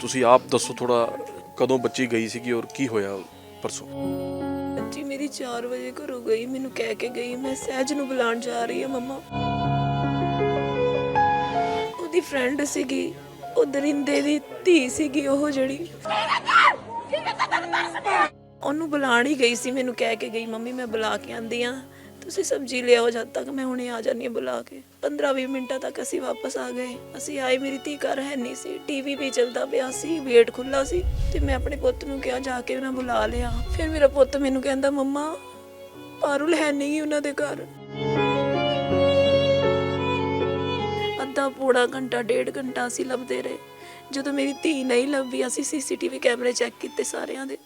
ਤੁਸੀਂ ਆਪ ਦੱਸੋ ਥੋੜਾ ਕਦੋਂ ਬੱਚੀ ਗਈ ਸੀਗੀ ਔਰ ਕੀ ਹੋਇਆ ਪਰਸੋਂ? ਬੱਚੀ ਮੇਰੀ 4 ਵਜੇ ਘਰੋਂ ਗਈ, ਮੈਨੂੰ ਕਹਿ ਕੇ ਗਈ, ਮੈਂ ਸਹਿਜ ਨੂੰ ਬੁਲਾਉਣ ਜਾ ਰਹੀ ਹਾਂ ਮੰਮਾ। ਉਹਦੀ ਫਰੈਂਡ ਸੀਗੀ, ਉਹ ਦਰਿੰਦੇ ਦੀ ਧੀ ਸੀਗੀ ਉਹ ਜਿਹੜੀ। ਉਹਨੂੰ ਬੁਲਾਣ ਹੀ ਗਈ ਸੀ, ਮੈਨੂੰ ਕਹਿ ਕੇ ਗਈ, ਮੰਮੀ ਮੈਂ ਬੁਲਾ ਕੇ ਆਂਦੀ ਆ ਤੁਸੀਂ ਸਬਜ਼ੀ ਲਿਆਓ ਜਦ ਤੱਕ ਮੈਂ ਹੁਣੇ ਆ ਜਾਨੀ ਆ ਬੁਲਾ ਕੇ। 15-20 ਮਿੰਟਾਂ ਤੱਕ ਅਸੀਂ ਵਾਪਸ ਆ ਗਏ। ਅਸੀਂ ਆਏ, ਮੇਰੀ ਧੀ ਘਰ ਹੈ ਨਹੀਂ ਸੀ। ਟੀਵੀ ਵੀ ਚੱਲਦਾ ਪਿਆ ਸੀ ਵੇਟ ਖੁੱਲਾ ਸੀ ਤੇ ਮੈਂ ਆਪਣੇ ਪੁੱਤ ਨੂੰ ਕਿਹਾ ਜਾ ਕੇ ਉਹਨਾਂ ਬੁਲਾ ਲਿਆ। ਫਿਰ ਮੇਰਾ ਪੁੱਤ ਮੈਨੂੰ ਕਹਿੰਦਾ, ਮੰਮਾ, ਪਾਰੁਲ ਹੈ ਨਹੀਂ ਉਹਨਾਂ ਦੇ ਘਰ। ਅੱਧਾ ਪੌੜਾ ਘੰਟਾ, ਡੇਢ ਘੰਟਾ ਅਸੀਂ ਲੱਭਦੇ ਰਹੇ। ਜਦੋਂ ਮੇਰੀ ਧੀ ਨਹੀਂ ਲੱਭੀ, ਅਸੀਂ ਸੀਸੀਟੀਵੀ ਕੈਮਰੇ ਚੈੱਕ ਕੀਤੇ ਸਾਰਿਆਂ ਦੇ।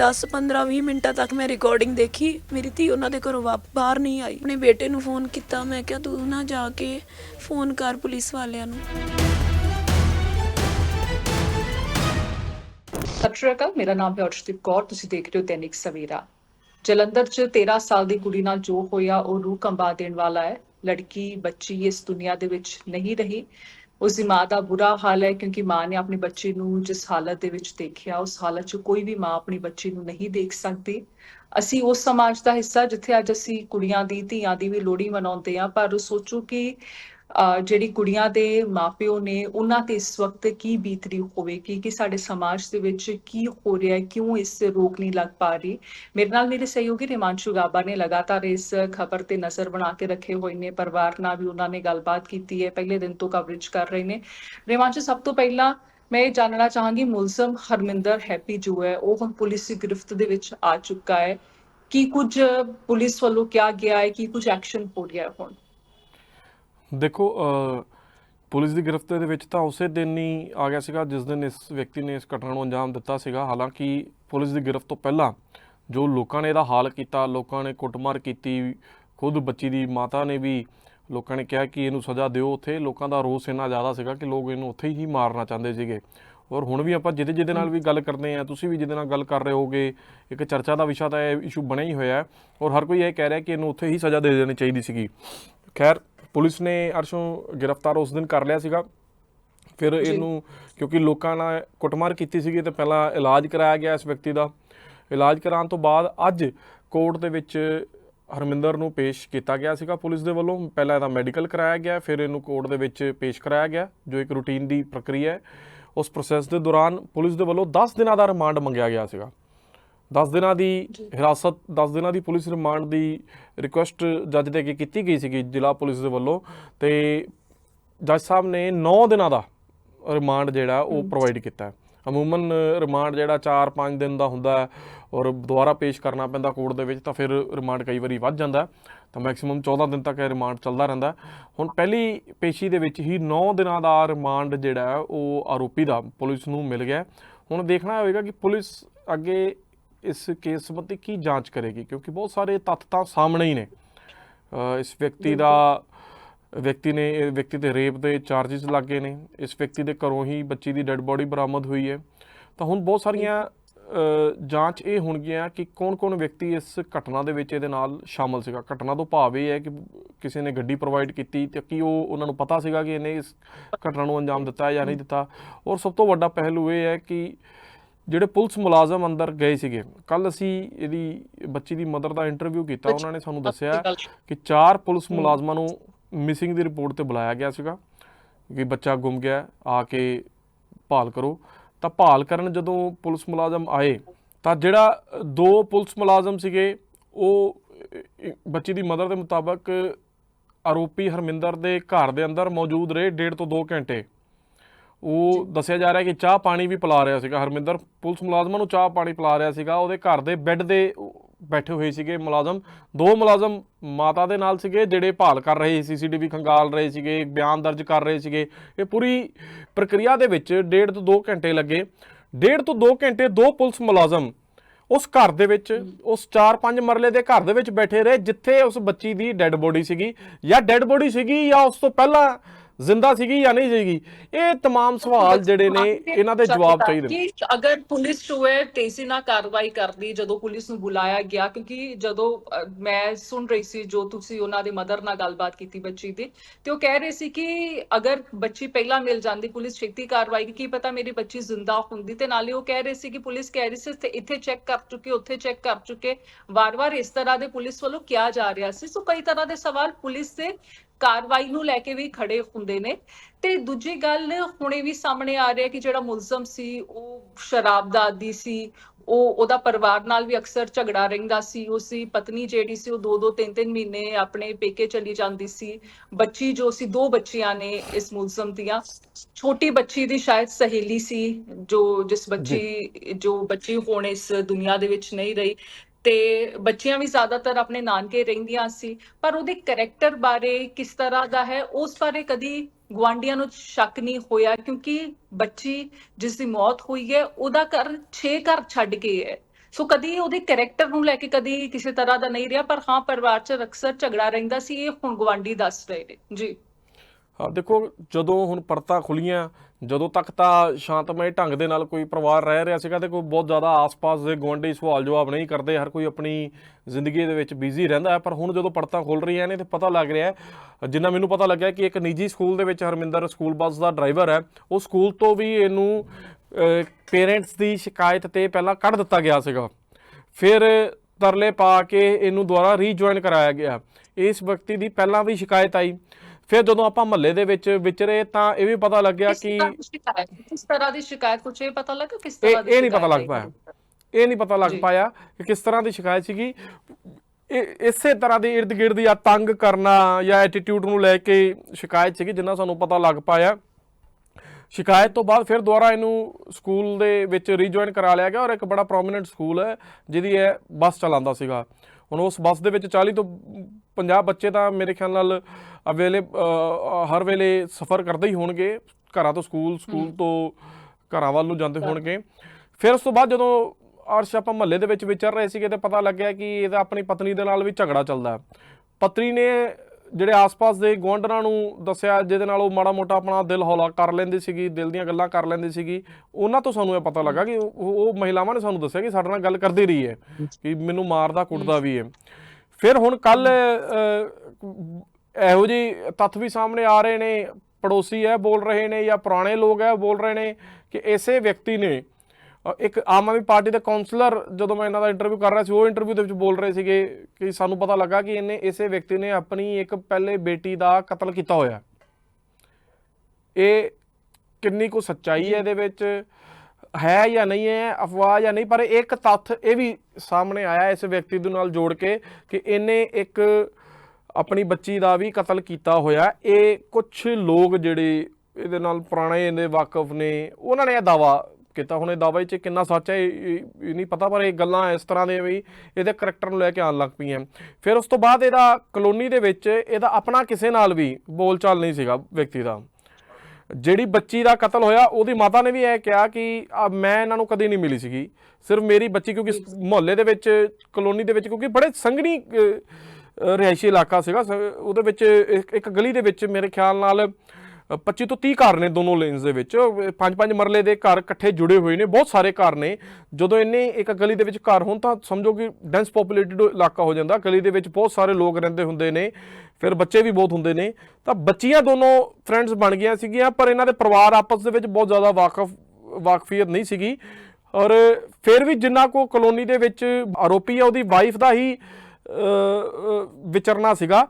10 15 20 ਮਿੰਟਾਂ ਤੱਕ ਮੈਂ ਰਿਕਾਰਡਿੰਗ ਦੇਖੀ। ਮੇਰੀ ਧੀ ਉਹਨਾਂ ਦੇ ਘਰੋਂ ਵਾਪ, ਬਾਹਰ ਨਹੀਂ ਆਈ। ਆਪਣੇ ਬੇਟੇ ਨੂੰ ਫੋਨ ਕੀਤਾ। ਮੈਂ ਕਿਹਾ, ਤੂੰ ਨਾ ਜਾ ਕੇ ਫੋਨ ਕਰ ਪੁਲਿਸ ਵਾਲਿਆਂ ਨੂੰ। ਸਤਿ ਸ਼੍ਰੀ ਅਕਾਲ। ਮੇਰਾ ਨਾਮ ਹੈ ਅਰਸ਼ਦੀਪ ਕੌਰ। ਤੁਸੀਂ ਦੇਖ ਰਹੇ ਹੋ ਦੈਨਿਕ ਸਵੇਰਾ। ਜਲੰਧਰ 'ਚ 13 ਸਾਲ ਦੀ ਕੁੜੀ ਨਾਲ ਜੋ ਹੋਇਆ, ਉਹ ਰੂਹ ਕੰਬਾ ਦੇਣ ਵਾਲਾ ਹੈ। ਲੜਕੀ, ਬੱਚੀ ਇਸ ਦੁਨੀਆ ਦੇ ਵਿੱਚ ਨਹੀਂ ਰਹੀ। ਉਸ ਦੀ ਮਾਂ ਦਾ ਬੁਰਾ ਹਾਲ ਹੈ ਕਿਉਂਕਿ ਮਾਂ ਨੇ ਆਪਣੀ ਬੱਚੇ ਨੂੰ ਜਿਸ ਹਾਲਤ ਦੇ ਵਿੱਚ ਦੇਖਿਆ, ਉਸ ਹਾਲਤ 'ਚ ਕੋਈ ਵੀ ਮਾਂ ਆਪਣੀ ਬੱਚੀ ਨੂੰ ਨਹੀਂ ਦੇਖ ਸਕਦੀ। ਅਸੀਂ ਉਸ ਸਮਾਜ ਦਾ ਹਿੱਸਾ ਜਿੱਥੇ ਅੱਜ ਅਸੀਂ ਕੁੜੀਆਂ ਦੀ, ਧੀਆਂ ਦੀ ਵੀ ਲੋਹੜੀ ਮਨਾਉਂਦੇ ਹਾਂ, ਪਰ ਸੋਚੋ ਕਿ ਜਿਹੜੀ ਕੁੜੀਆਂ ਦੇ ਮਾਪਿਓ ਨੇ, ਉਹਨਾਂ ਤੇ ਇਸ ਵਕਤ ਕੀ ਬੀਤ ਰਹੀ ਹੋਵੇਗੀ? ਕਿ ਸਾਡੇ ਸਮਾਜ ਦੇ ਵਿੱਚ ਕੀ ਹੋ ਰਿਹਾ ਹੈ? ਕਿਉਂ ਇਸ ਤੇ ਰੋਕ ਨਹੀਂ ਲੱਗ ਪਾ ਰਹੀ? ਮੇਰੇ ਨਾਲ ਮੇਰੇ ਸਹਿਯੋਗੀ ਰਿਮਾਂਸ਼ੂ ਗਾਬਾ ਨੇ ਲਗਾਤਾਰ ਇਸ ਖਬਰ ਤੇ ਨਜ਼ਰ ਬਣਾ ਕੇ ਰੱਖੇ ਹੋਏ ਨੇ। ਪਰਿਵਾਰ ਨਾਲ ਵੀ ਉਹਨਾਂ ਨੇ ਗੱਲਬਾਤ ਕੀਤੀ ਹੈ। ਪਹਿਲੇ ਦਿਨ ਤੋਂ ਕਵਰੇਜ ਕਰ ਰਹੇ ਨੇ। ਰਿਮਾਂਸ਼ੂ, ਸਭ ਤੋਂ ਪਹਿਲਾਂ ਮੈਂ ਇਹ ਜਾਣਨਾ ਚਾਹਾਂਗੀ, ਮੁਲਜ਼ਮ ਹਰਮਿੰਦਰ ਹੈਪੀ ਜੋ ਹੈ, ਉਹ ਹੁਣ ਪੁਲਿਸ ਦੀ ਗ੍ਰਿਫਤ ਦੇ ਵਿੱਚ ਆ ਚੁੱਕਾ ਹੈ। ਕੀ ਕੁਝ ਪੁਲਿਸ ਵੱਲੋਂ ਕਿਹਾ ਗਿਆ ਹੈ? ਕੀ ਕੁਝ ਐਕਸ਼ਨ ਹੋ ਰਿਹਾ ਹੈ ਹੁਣ? ਦੇਖੋ ਪੁਲਿਸ ਦੀ ਗ੍ਰਿਫਤ ਦੇ ਵਿੱਚ ਤਾਂ ਉਸੇ ਦਿਨ ਹੀ ਆ ਗਿਆ ਸੀਗਾ, ਜਿਸ ਦਿਨ ਇਸ ਵਿਅਕਤੀ ਨੇ ਇਸ ਘਟਨਾ ਨੂੰ ਅੰਜਾਮ ਦਿੱਤਾ ਸੀਗਾ। ਹਾਲਾਂਕਿ ਪੁਲਿਸ ਦੀ ਗ੍ਰਿਫਤ ਤੋਂ ਪਹਿਲਾਂ ਜੋ ਲੋਕਾਂ ਨੇ ਇਹਦਾ ਹਾਲ ਕੀਤਾ, ਲੋਕਾਂ ਨੇ ਕੁੱਟਮਾਰ ਕੀਤੀ, ਖੁਦ ਬੱਚੀ ਦੀ ਮਾਤਾ ਨੇ ਵੀ ਲੋਕਾਂ ਨੇ ਕਿਹਾ ਕਿ ਇਹਨੂੰ ਸਜ਼ਾ ਦਿਓ। ਉੱਥੇ ਲੋਕਾਂ ਦਾ ਰੋਸ ਇੰਨਾ ਜ਼ਿਆਦਾ ਸੀਗਾ ਕਿ ਲੋਕ ਇਹਨੂੰ ਉੱਥੇ ਹੀ ਮਾਰਨਾ ਚਾਹੁੰਦੇ ਸੀਗੇ। ਔਰ ਹੁਣ ਵੀ ਆਪਾਂ ਜਿਹਦੇ ਜਿਹਦੇ ਨਾਲ ਵੀ ਗੱਲ ਕਰਦੇ ਆ ਤੁਸੀਂ ਵੀ ਜਿਹਦੇ ਨਾਲ ਗੱਲ ਕਰ ਰਹੇ ਹੋਗੇ, ਇੱਕ ਚਰਚਾ ਦਾ ਵਿਸ਼ਾ ਤਾਂ ਇਹ ਇਸ਼ੂ ਬਣਿਆ ਹੀ ਹੋਇਆ ਔਰ ਹਰ ਕੋਈ ਇਹ ਕਹਿ ਰਿਹਾ ਕਿ ਇਹਨੂੰ ਉੱਥੇ ਹੀ ਸਜ਼ਾ ਦੇ ਦੇਣੀ ਚਾਹੀਦੀ ਸੀਗੀ। ਖੈਰ ਪੁਲਿਸ ਨੇ ਅਰਸ਼ੋਂ ਗ੍ਰਿਫਤਾਰ ਉਸ ਦਿਨ ਕਰ ਲਿਆ ਸੀਗਾ। ਫਿਰ ਇਹਨੂੰ ਕਿਉਂਕਿ ਲੋਕਾਂ ਨਾਲ ਕੁੱਟਮਾਰ ਕੀਤੀ ਸੀਗੀ ਤੇ ਪਹਿਲਾਂ ਇਲਾਜ ਕਰਾਇਆ ਗਿਆ ਇਸ ਵਿਅਕਤੀ ਦਾ। ਇਲਾਜ ਕਰਾਉਣ ਤੋਂ ਬਾਅਦ ਅੱਜ ਕੋਰਟ ਦੇ ਵਿੱਚ ਹਰਮਿੰਦਰ ਨੂੰ ਪੇਸ਼ ਕੀਤਾ ਗਿਆ ਸੀਗਾ ਪੁਲਿਸ ਦੇ ਵੱਲੋਂ। ਪਹਿਲਾਂ ਇਹਦਾ ਮੈਡੀਕਲ ਕਰਾਇਆ ਗਿਆ ਫਿਰ ਇਹਨੂੰ ਕੋਰਟ ਦੇ ਵਿੱਚ ਪੇਸ਼ ਕਰਾਇਆ ਗਿਆ ਜੋ ਇੱਕ ਰੂਟੀਨ ਦੀ ਪ੍ਰਕਿਰਿਆ ਹੈ। ਉਸ ਪ੍ਰੋਸੈਸ ਦੇ ਦੌਰਾਨ ਪੁਲਿਸ ਦੇ ਵੱਲੋਂ 10 ਦਿਨਾਂ ਦਾ ਰਿਮਾਂਡ ਮੰਗਿਆ ਗਿਆ ਸੀਗਾ। 10 ਦਿਨਾਂ ਦੀ ਹਿਰਾਸਤ 10 ਦਿਨਾਂ ਦੀ ਪੁਲਿਸ ਰਿਮਾਂਡ ਦੀ ਰਿਕੁਐਸਟ ਜੱਜ ਦੇ ਅੱਗੇ ਕੀਤੀ ਗਈ ਸੀਗੀ ਜ਼ਿਲ੍ਹਾ ਪੁਲਿਸ ਦੇ ਵੱਲੋਂ। ਤੇ ਜੱਜ ਸਾਹਿਬ ਨੇ 9 ਦਿਨਾਂ ਦਾ ਰਿਮਾਂਡ ਜਿਹੜਾ ਉਹ ਪ੍ਰੋਵਾਈਡ ਕੀਤਾ ਅਮੂਮਨ ਰਿਮਾਂਡ ਜਿਹੜਾ 4-5 ਦਿਨ ਦਾ ਹੁੰਦਾ ਔਰ ਦੁਬਾਰਾ ਪੇਸ਼ ਕਰਨਾ ਪੈਂਦਾ ਕੋਰਟ ਦੇ ਵਿੱਚ ਤਾਂ ਫਿਰ ਰਿਮਾਂਡ ਕਈ ਵਾਰੀ ਵੱਧ ਜਾਂਦਾ ਤਾਂ ਮੈਕਸਿਮਮ 14 ਦਿਨ ਤੱਕ ਇਹ ਰਿਮਾਂਡ ਚੱਲਦਾ ਰਹਿੰਦਾ। ਹੁਣ ਪਹਿਲੀ ਪੇਸ਼ੀ ਦੇ ਵਿੱਚ ਹੀ 9 ਦਿਨਾਂ ਦਾ ਰਿਮਾਂਡ ਜਿਹੜਾ ਉਹ ਆਰੋਪੀ ਦਾ ਪੁਲਿਸ ਨੂੰ ਮਿਲ ਗਿਆ। ਹੁਣ ਦੇਖਣਾ ਹੋਵੇਗਾ ਕਿ ਪੁਲਿਸ ਅੱਗੇ ਇਸ ਕੇਸ ਸੰਬੰਧੀ ਕੀ ਜਾਂਚ ਕਰੇਗੀ? ਕਿਉਂਕਿ ਬਹੁਤ ਸਾਰੇ ਤੱਥ ਤਾਂ ਸਾਹਮਣੇ ਹੀ ਨੇ। ਇਸ ਵਿਅਕਤੀ ਦਾ ਵਿਅਕਤੀ ਨੇ ਇਹ ਵਿਅਕਤੀ ਤੇ ਰੇਪ ਦੇ ਚਾਰजेस ਲੱਗੇ ਨੇ। ਇਸ ਵਿਅਕਤੀ ਦੇ ਘਰੋਂ ਹੀ ਬੱਚੀ ਦੀ ਡੈੱਡ ਬੋਡੀ ਬਰਾਮਦ ਹੋਈ ਹੈ। ਤਾਂ ਹੁਣ ਬਹੁਤ ਸਾਰੀਆਂ ਜਾਂਚ ਇਹ ਹੋਣਗੀਆਂ ਕਿ ਕੌਣ-ਕੌਣ ਵਿਅਕਤੀ ਇਸ ਘਟਨਾ ਦੇ ਵਿੱਚ ਇਹਦੇ ਨਾਲ ਸ਼ਾਮਲ ਸੀਗਾ। ਘਟਨਾ ਤੋਂ ਭਾਵ ਇਹ ਹੈ ਕਿ ਕਿਸੇ ਨੇ ਗੱਡੀ ਪ੍ਰੋਵਾਈਡ ਕੀਤੀ ਤੇ ਕੀ ਉਹ ਉਹਨਾਂ ਨੂੰ ਪਤਾ ਸੀਗਾ ਕਿ ਇਹਨੇ ਇਸ ਘਟਨਾ ਨੂੰ ਅੰਜਾਮ ਦਿੱਤਾ ਹੈ ਜਾਂ ਨਹੀਂ ਦਿੱਤਾ। ਔਰ ਸਭ ਤੋਂ ਵੱਡਾ ਪਹਿਲੂ ਇਹ ਹੈ ਕਿ ਜਿਹੜੇ ਪੁਲਿਸ ਮੁਲਾਜ਼ਮ ਅੰਦਰ ਗਏ ਸੀਗੇ ਕੱਲ ਅਸੀਂ ਇਹਦੀ ਬੱਚੀ ਦੀ ਮਦਰ ਦਾ ਇੰਟਰਵਿਊ ਕੀਤਾ ਉਹਨਾਂ ਨੇ ਸਾਨੂੰ ਦੱਸਿਆ ਕਿ ਚਾਰ ਪੁਲਿਸ ਮੁਲਾਜ਼ਮਾਂ ਨੂੰ ਮਿਸਿੰਗ ਦੀ ਰਿਪੋਰਟ ਤੇ ਬੁਲਾਇਆ ਗਿਆ ਸੀਗਾ ਕਿ ਬੱਚਾ ਗੁੰਮ ਗਿਆ ਆ ਕੇ ਭਾਲ ਕਰੋ। ਤਾਂ ਭਾਲ ਕਰਨ ਜਦੋਂ ਪੁਲਿਸ ਮੁਲਾਜ਼ਮ ਆਏ ਤਾਂ ਜਿਹੜਾ ਦੋ ਪੁਲਿਸ ਮੁਲਾਜ਼ਮ ਸੀਗੇ ਉਹ ਬੱਚੀ ਦੀ ਮਦਰ ਦੇ ਮੁਤਾਬਕ ਆਰੋਪੀ ਹਰਮਿੰਦਰ ਦੇ ਘਰ ਦੇ ਅੰਦਰ ਮੌਜੂਦ ਰਹੇ ਡੇਢ ਤੋਂ 2 ਘੰਟੇ। ਉਹ ਦੱਸਿਆ ਜਾ ਰਿਹਾ ਕਿ ਚਾਹ ਪਾਣੀ ਵੀ ਪਿਲਾ ਰਿਹਾ ਸੀਗਾ। ਹਰਮਿੰਦਰ ਪੁਲਿਸ ਮੁਲਾਜ਼ਮਾਂ ਨੂੰ ਚਾਹ ਪਾਣੀ ਪਿਲਾ ਰਿਹਾ ਸੀਗਾ। ਉਹਦੇ ਘਰ ਦੇ ਬੈੱਡ ਦੇ ਬੈਠੇ ਹੋਏ ਸੀਗੇ ਮੁਲਾਜ਼ਮ। ਦੋ ਮੁਲਾਜ਼ਮ ਮਾਤਾ ਦੇ ਨਾਲ ਸੀਗੇ ਜਿਹੜੇ ਭਾਲ ਕਰ ਰਹੇ ਸੀਸੀਟੀਵੀ ਖੰਗਾਲ ਰਹੇ ਸੀਗੇ ਬਿਆਨ ਦਰਜ ਕਰ ਰਹੇ ਸੀਗੇ। ਇਹ ਪੂਰੀ ਪ੍ਰਕਿਰਿਆ ਦੇ ਵਿੱਚ ਡੇਢ ਤੋਂ 2 ਘੰਟੇ ਲੱਗੇ। ਡੇਢ ਤੋਂ 2 ਘੰਟੇ ਦੋ ਪੁਲਿਸ ਮੁਲਾਜ਼ਮ ਉਸ ਘਰ ਦੇ ਵਿੱਚ ਉਸ 4-5 ਮਰਲੇ ਦੇ ਘਰ ਦੇ ਵਿੱਚ ਬੈਠੇ ਰਹੇ ਜਿੱਥੇ ਉਸ ਬੱਚੀ ਦੀ ਡੈੱਡ ਬੋਡੀ ਸੀਗੀ। ਜਾਂ ਡੈੱਡ ਬੋਡੀ ਸੀਗੀ ਜਾਂ ਉਸ ਤੋਂ ਪਹਿਲਾਂ ਜ਼ਿੰਦਾ ਸੀਗੀ ਜਾਂ ਨਹੀਂ ਸੀਗੀ ਇਹ तमाम ਸਵਾਲ ਜਿਹੜੇ ਨੇ ਇਹਨਾਂ ਦੇ ਜਵਾਬ ਚਾਹੀਦੇ ਨੇ ਕਿ ਅਗਰ ਪੁਲਿਸ ਜੋ ਹੈ ਤੇਜ਼ੀ ਨਾਲ ਕਾਰਵਾਈ ਕਰਦੀ ਜਦੋਂ ਪੁਲਿਸ ਨੂੰ ਬੁਲਾਇਆ ਗਿਆ ਕਿਉਂਕਿ ਜਦੋਂ ਅ, ਮੈਂ ਸੁਣ ਰਹੀ ਸੀ ਜੋ ਤੁਸੀਂ ਉਹਨਾਂ ਦੇ ਮਦਰ ਨਾਲ ਗੱਲਬਾਤ ਕੀਤੀ ਬੱਚੀ ਦੀ ਤੇ ਉਹ ਕਹਿ ਰਹੇ ਸੀ ਕਿ ਅਗਰ ਬੱਚੀ ਪਹਿਲਾਂ ਮਿਲ ਜਾਂਦੀ ਪੁਲਿਸ ਛੇਤੀ ਕਾਰਵਾਈ ਕੀ ਪਤਾ ਮੇਰੀ ਬੱਚੀ ਜ਼ਿੰਦਾ ਹੁੰਦੀ ਤੇ ਨਾਲੇ ਉਹ ਕਹਿ ਰਹੇ ਸੀ ਕਿ ਪੁਲਿਸ ਕਹਿ ਰਹੀ ਸੀ ਤੇ ਇੱਥੇ ਚੈੱਕ ਕਰ ਚੁੱਕੇ ਉੱਥੇ ਚੈੱਕ ਕਰ ਚੁੱਕੇ ਵਾਰ-ਵਾਰ ਇਸ ਤਰ੍ਹਾਂ ਦੇ ਪੁਲਿਸ ਵੱਲੋਂ ਕਿਹਾ ਜਾ ਰਿਹਾ ਸੀ ਸੋ ਕਈ ਤਰ੍ਹਾਂ ਦੇ ਸਵਾਲ ਪੁਲਿਸ ਦੇ ਕਾਰਵਾਈ ਨੂੰ ਲੈ ਕੇ ਵੀ ਖੜੇ ਹੁੰਦੇ ਨੇ। ਤੇ ਦੂਜੀ ਗੱਲ ਹੁਣੇ ਵੀ ਸਾਹਮਣੇ ਆ ਰਿਹਾ ਕਿ ਜਿਹੜਾ ਮੁਲਜ਼ਮ ਸੀ ਉਹ ਸ਼ਰਾਬ ਦਾ ਆਦੀ ਸੀ ਉਹ ਉਹਦਾ ਪਰਿਵਾਰ ਨਾਲ ਵੀ ਅਕਸਰ ਝਗੜਾ ਰਹਿੰਦਾ ਸੀ। ਉਸਦੀ ਪਤਨੀ ਜਿਹੜੀ ਸੀ ਉਹ ਦੋ ਦੋ ਤਿੰਨ ਤਿੰਨ ਮਹੀਨੇ ਆਪਣੇ ਪੇਕੇ ਚਲੀ ਜਾਂਦੀ ਸੀ। ਬੱਚੀ ਜੋ ਸੀ ਦੋ ਬੱਚੀਆਂ ਨੇ ਇਸ ਮੁਲਜ਼ਮ ਦੀਆਂ। ਛੋਟੀ ਬੱਚੀ ਦੀ ਸ਼ਾਇਦ ਸਹੇਲੀ ਸੀ ਜੋ ਜਿਸ ਬੱਚੀ ਜੋ ਬੱਚੀ ਹੁਣ ਇਸ ਦੁਨੀਆ ਦੇ ਵਿੱਚ ਨਹੀਂ ਰਹੀ। ਤੇ ਬੱਚੀਆਂ ਵੀ ਜ਼ਿਆਦਾਤਰ ਆਪਣੇ ਨਾਨਕੇ ਰਹਿੰਦੀਆਂ ਸੀ, ਪਰ ਉਹਦੇ ਕੈਰੈਕਟਰ ਬਾਰੇ ਕਿਸ ਤਰ੍ਹਾਂ ਦਾ ਹੈ, ਉਸ ਬਾਰੇ ਕਦੀ ਗੁਆਂਢੀਆਂ ਨੂੰ ਸ਼ੱਕ ਨਹੀਂ ਹੋਇਆ, ਕਿਉਂਕਿ ਬੱਚੀ ਜਿਸ ਦੀ ਮੌਤ ਹੋਈ ਹੈ, ਉਹਦਾ ਘਰ 6 ਘਰ ਛੱਡ ਕੇ ਹੈ। ਸੋ ਕਦੀ ਉਹਦੇ ਕੈਰੈਕਟਰ ਨੂੰ ਲੈ ਕੇ ਕਦੀ ਕਿਸੇ ਤਰ੍ਹਾਂ ਦਾ ਨਹੀਂ ਰਿਹਾ, ਪਰ ਹਾਂ, ਪਰਿਵਾਰ 'ਚ ਅਕਸਰ ਝਗੜਾ ਰਹਿੰਦਾ ਸੀ, ਇਹ ਹੁਣ ਗੁਆਂਢੀ ਦੱਸ ਰਹੇ ਨੇ। ਜੀ। ਦੇਖੋ, ਜਦੋਂ ਹੁਣ ਪਰਤਾਂ ਖੁੱਲੀਆਂ, ਜਦੋਂ ਤੱਕ ਤਾਂ ਸ਼ਾਂਤਮਈ ਢੰਗ ਦੇ ਨਾਲ ਕੋਈ ਪਰਿਵਾਰ ਰਹਿ ਰਿਹਾ ਸੀਗਾ ਤੇ ਕੋਈ ਬਹੁਤ ਜ਼ਿਆਦਾ ਆਸ-ਪਾਸ ਦੇ ਗੁਆਂਢੀ ਸਵਾਲ ਜਵਾਬ ਨਹੀਂ ਕਰਦੇ, ਹਰ ਕੋਈ ਆਪਣੀ ਜ਼ਿੰਦਗੀ ਦੇ ਵਿੱਚ ਬਿਜ਼ੀ ਰਹਿੰਦਾ ਹੈ। ਪਰ ਹੁਣ ਜਦੋਂ ਪਰਤਾਂ ਖੁੱਲ ਰਹੀਆਂ ਨੇ ਤੇ ਪਤਾ ਲੱਗ ਰਿਹਾ ਹੈ, ਜਿੰਨਾ ਮੈਨੂੰ ਪਤਾ ਲੱਗਿਆ ਕਿ ਇੱਕ ਨਿੱਜੀ ਸਕੂਲ ਦੇ ਵਿੱਚ ਹਰਮਿੰਦਰ ਸਕੂਲ ਬੱਸ ਦਾ ਡਰਾਈਵਰ ਹੈ, ਉਹ ਸਕੂਲ ਤੋਂ ਵੀ ਇਹਨੂੰ ਪੇਰੈਂਟਸ ਦੀ ਸ਼ਿਕਾਇਤ ਤੇ ਪਹਿਲਾਂ ਕੱਢ ਦਿੱਤਾ ਗਿਆ ਸੀਗਾ। ਫਿਰ ਤਰਲੇ ਪਾ ਕੇ ਇਹਨੂੰ ਦੁਬਾਰਾ ਰੀਜੁਆਇਨ ਕਰਾਇਆ ਗਿਆ। ਇਸ ਵਿਅਕਤੀ ਦੀ ਪਹਿਲਾਂ ਵੀ ਸ਼ਿਕਾਇਤ ਆਈ। ਫਿਰ ਜਦੋਂ ਆਪਾਂ ਮਹੱਲੇ ਦੇ ਵਿੱਚ ਵਿਚਰੇ ਤਾਂ ਇਹ ਵੀ ਪਤਾ ਲੱਗਿਆ ਕਿ ਕਿਸ ਤਰ੍ਹਾਂ ਦੀ ਸ਼ਿਕਾਇਤ? ਕੁਛ ਇਹ ਪਤਾ ਲੱਗਾ? ਕਿਸ ਤਰ੍ਹਾਂ ਦੀ ਇਹ ਨਹੀਂ ਪਤਾ ਲੱਗ? ਪਾਇਆ। ਇਹ ਨਹੀਂ ਪਤਾ ਲੱਗ। ਪਾਇਆ ਕਿ ਕਿਸ ਤਰ੍ਹਾਂ ਦੀ ਸ਼ਿਕਾਇਤ ਸੀਗੀ। ਇਸੇ ਤਰ੍ਹਾਂ ਦੇ ਇਰਦ ਗਿਰਦ ਜਾਂ ਤੰਗ ਕਰਨਾ ਜਾਂ ਐਟੀਟਿਊਡ ਨੂੰ ਲੈ ਕੇ ਸ਼ਿਕਾਇਤ ਸੀਗੀ ਜਿੰਨਾ ਸਾਨੂੰ ਪਤਾ ਲੱਗ ਪਾਇਆ। ਸ਼ਿਕਾਇਤ ਤੋਂ ਬਾਅਦ ਫਿਰ ਦੁਬਾਰਾ ਇਹਨੂੰ ਸਕੂਲ ਦੇ ਵਿੱਚ ਰੀਜੁਆਇਨ ਕਰਾ ਲਿਆ ਗਿਆ ਔਰ ਇੱਕ ਬੜਾ ਪ੍ਰੋਮਿਨੈਂਟ ਸਕੂਲ ਹੈ ਜਿਹਦੀ ਇਹ ਬੱਸ ਚਲਾਉਂਦਾ ਸੀਗਾ। ਹੁਣ ਉਸ ਬੱਸ ਦੇ ਵਿੱਚ 40 ਤੋਂ 50 ਬੱਚੇ ਤਾਂ ਮੇਰੇ ਖਿਆਲ ਨਾਲ ਅਵੇਲੇ ਹਰ ਵੇਲੇ ਸਫ਼ਰ ਕਰਦੇ ਹੀ ਹੋਣਗੇ। ਘਰਾਂ ਤੋਂ ਸਕੂਲ ਸਕੂਲ ਤੋਂ ਘਰਾਂ ਵੱਲ ਨੂੰ ਜਾਂਦੇ ਹੋਣਗੇ। ਫਿਰ ਉਸ ਤੋਂ ਬਾਅਦ ਜਦੋਂ ਅਰਸ਼ ਆਪਾਂ ਮਹੱਲੇ ਦੇ ਵਿੱਚ ਵਿਚਰ ਰਹੇ ਸੀਗੇ ਤੇ ਪਤਾ ਲੱਗਿਆ ਕਿ ਇਹਦਾ ਆਪਣੀ ਪਤਨੀ ਦੇ ਨਾਲ ਵੀ ਝਗੜਾ ਚੱਲਦਾ। ਪਤਨੀ ਨੇ ਜਿਹੜੇ ਆਸ-ਪਾਸ ਦੇ ਗੁਆਂਢਣਾਂ ਨੂੰ ਦੱਸਿਆ, ਜਿਹਦੇ ਨਾਲ ਉਹ ਮਾੜਾ ਮੋਟਾ ਆਪਣਾ ਦਿਲ ਹੌਲਾ ਕਰ ਲੈਂਦੀ ਸੀਗੀ, ਦਿਲ ਦੀਆਂ ਗੱਲਾਂ ਕਰ ਲੈਂਦੀ ਸੀਗੀ, ਉਹਨਾਂ ਤੋਂ ਸਾਨੂੰ ਇਹ ਪਤਾ ਲੱਗਾ ਕਿ ਉਹ ਉਹ ਮਹਿਲਾਵਾਂ ਨੇ ਸਾਨੂੰ ਦੱਸਿਆ ਕਿ ਸਾਡੇ ਨਾਲ ਗੱਲ ਕਰਦੀ ਰਹੀ ਹੈ, ਕਿ ਮੈਨੂੰ ਮਾਰਦਾ, ਕੁੱਟਦਾ ਵੀ ਹੈ। ਫਿਰ ਹੁਣ ਕੱਲ ਇਹੋ ਜਿਹੀ ਤੱਥ ਵੀ ਸਾਹਮਣੇ ਆ ਰਹੇ ਨੇ, ਪੜੋਸੀ ਹੈ ਬੋਲ ਰਹੇ ਨੇ ਜਾਂ ਪੁਰਾਣੇ ਲੋਕ ਹੈ ਬੋਲ ਰਹੇ ਨੇ ਕਿ ਇਸੇ ਵਿਅਕਤੀ ਨੇ ਇੱਕ ਆਮ ਆਦਮੀ ਪਾਰਟੀ ਦੇ ਕਾਉਂਸਲਰ ਜਦੋਂ ਮੈਂ ਇਹਨਾਂ ਦਾ ਇੰਟਰਵਿਊ ਕਰ ਰਿਹਾ ਸੀ, ਉਹ ਇੰਟਰਵਿਊ ਦੇ ਵਿੱਚ ਬੋਲ ਰਹੇ ਸੀਗੇ ਕਿ ਸਾਨੂੰ ਪਤਾ ਲੱਗਾ ਕਿ ਇਹਨੇ, ਇਸੇ ਵਿਅਕਤੀ ਨੇ ਆਪਣੀ ਇੱਕ ਪਹਿਲੇ ਬੇਟੀ ਦਾ ਕਤਲ ਕੀਤਾ ਹੋਇਆ। ਇਹ ਕਿੰਨੀ ਕੁ ਸੱਚਾਈ ਹੈ ਇਹਦੇ ਵਿੱਚ? ਹੈ ਜਾਂ ਨਹੀਂ ਹੈ? ਅਫਵਾਹ ਜਾਂ ਨਹੀਂ? ਪਰ ਇੱਕ ਤੱਥ ਇਹ ਵੀ ਸਾਹਮਣੇ ਆਇਆ ਇਸ ਵਿਅਕਤੀ ਦੇ ਨਾਲ ਜੋੜ ਕੇ ਕਿ ਇਹਨੇ ਇੱਕ ਆਪਣੀ ਬੱਚੀ ਦਾ ਵੀ ਕਤਲ ਕੀਤਾ ਹੋਇਆ। ਇਹ ਕੁਝ ਲੋਕ ਜਿਹੜੇ ਇਹਦੇ ਨਾਲ ਪੁਰਾਣੇ ਇਹਦੇ ਵਾਕਫ ਨੇ, ਉਹਨਾਂ ਨੇ ਇਹ ਦਾਵਾ ਕੀਤਾ ਹੁਣ ਇਹ ਦਾਵਾ ਚ ਕਿੰਨਾ ਸੱਚ ਹੈ ਇਹ ਨਹੀਂ ਪਤਾ ਪਰ ਇਹ ਗੱਲਾਂ ਇਸ ਤਰ੍ਹਾਂ ਦੀਆਂ ਵੀ ਇਹਦੇ ਕਰੈਕਟਰ ਨੂੰ ਲੈ ਕੇ ਆਉਣ ਲੱਗ ਪਈਆਂ। ਫਿਰ ਉਸ ਤੋਂ ਬਾਅਦ ਇਹਦਾ ਕਲੋਨੀ ਦੇ ਵਿੱਚ ਇਹਦਾ ਆਪਣਾ ਕਿਸੇ ਨਾਲ ਵੀ ਬੋਲਚਾਲ ਨਹੀਂ ਸੀਗਾ ਵਿਅਕਤੀ ਦਾ। ਜਿਹੜੀ ਬੱਚੀ ਦਾ ਕਤਲ ਹੋਇਆ ਉਹਦੀ ਮਾਤਾ ਨੇ ਵੀ ਇਹ ਕਿਹਾ ਕਿ ਮੈਂ ਇਹਨਾਂ ਨੂੰ ਕਦੇ ਨਹੀਂ ਮਿਲੀ ਸੀਗੀ। ਸਿਰਫ ਮੇਰੀ ਬੱਚੀ ਕਿਉਂਕਿ ਮੁਹੱਲੇ ਦੇ ਵਿੱਚ ਕਲੋਨੀ ਦੇ ਵਿੱਚ ਕਿਉਂਕਿ ਬੜੇ ਸੰਘਣੀ ਰਿਹਾਇਸ਼ੀ ਇਲਾਕਾ ਸੀਗਾ। ਉਹਦੇ ਵਿੱਚ ਇੱਕ ਗਲੀ ਦੇ ਵਿੱਚ ਮੇਰੇ ਖਿਆਲ ਨਾਲ 25 ਤੋਂ 30 ਘਰ ਨੇ ਦੋਨੋਂ ਲੇਨਸ ਦੇ ਵਿੱਚ। ਪੰਜ ਪੰਜ ਮਰਲੇ ਦੇ ਘਰ ਇਕੱਠੇ ਜੁੜੇ ਹੋਏ ਨੇ, ਬਹੁਤ ਸਾਰੇ ਘਰ ਨੇ। ਜਦੋਂ ਇੰਨੇ ਇੱਕ ਗਲੀ ਦੇ ਵਿੱਚ ਘਰ ਹੋਣ ਤਾਂ ਸਮਝੋ ਕਿ ਡੈਂਸ ਪੋਪੂਲੇਟਡ ਇਲਾਕਾ ਹੋ ਜਾਂਦਾ। ਗਲੀ ਦੇ ਵਿੱਚ ਬਹੁਤ ਸਾਰੇ ਲੋਕ ਰਹਿੰਦੇ ਹੁੰਦੇ ਨੇ, ਫਿਰ ਬੱਚੇ ਵੀ ਬਹੁਤ ਹੁੰਦੇ ਨੇ। ਤਾਂ ਬੱਚੀਆਂ ਦੋਨੋਂ ਫਰੈਂਡਸ ਬਣ ਗਈਆਂ ਸੀਗੀਆਂ, ਪਰ ਇਹਨਾਂ ਦੇ ਪਰਿਵਾਰ ਆਪਸ ਦੇ ਵਿੱਚ ਬਹੁਤ ਜ਼ਿਆਦਾ ਵਾਕਫ, ਵਾਕਫੀਅਤ ਨਹੀਂ ਸੀਗੀ। ਔਰ ਫਿਰ ਵੀ ਜਿੰਨਾ ਕੋ ਕਲੋਨੀ ਦੇ ਵਿੱਚ ਆਰੋਪੀ ਆ, ਉਹਦੀ ਵਾਈਫ ਦਾ ਹੀ ਵਿਚਰਨਾ ਸੀਗਾ।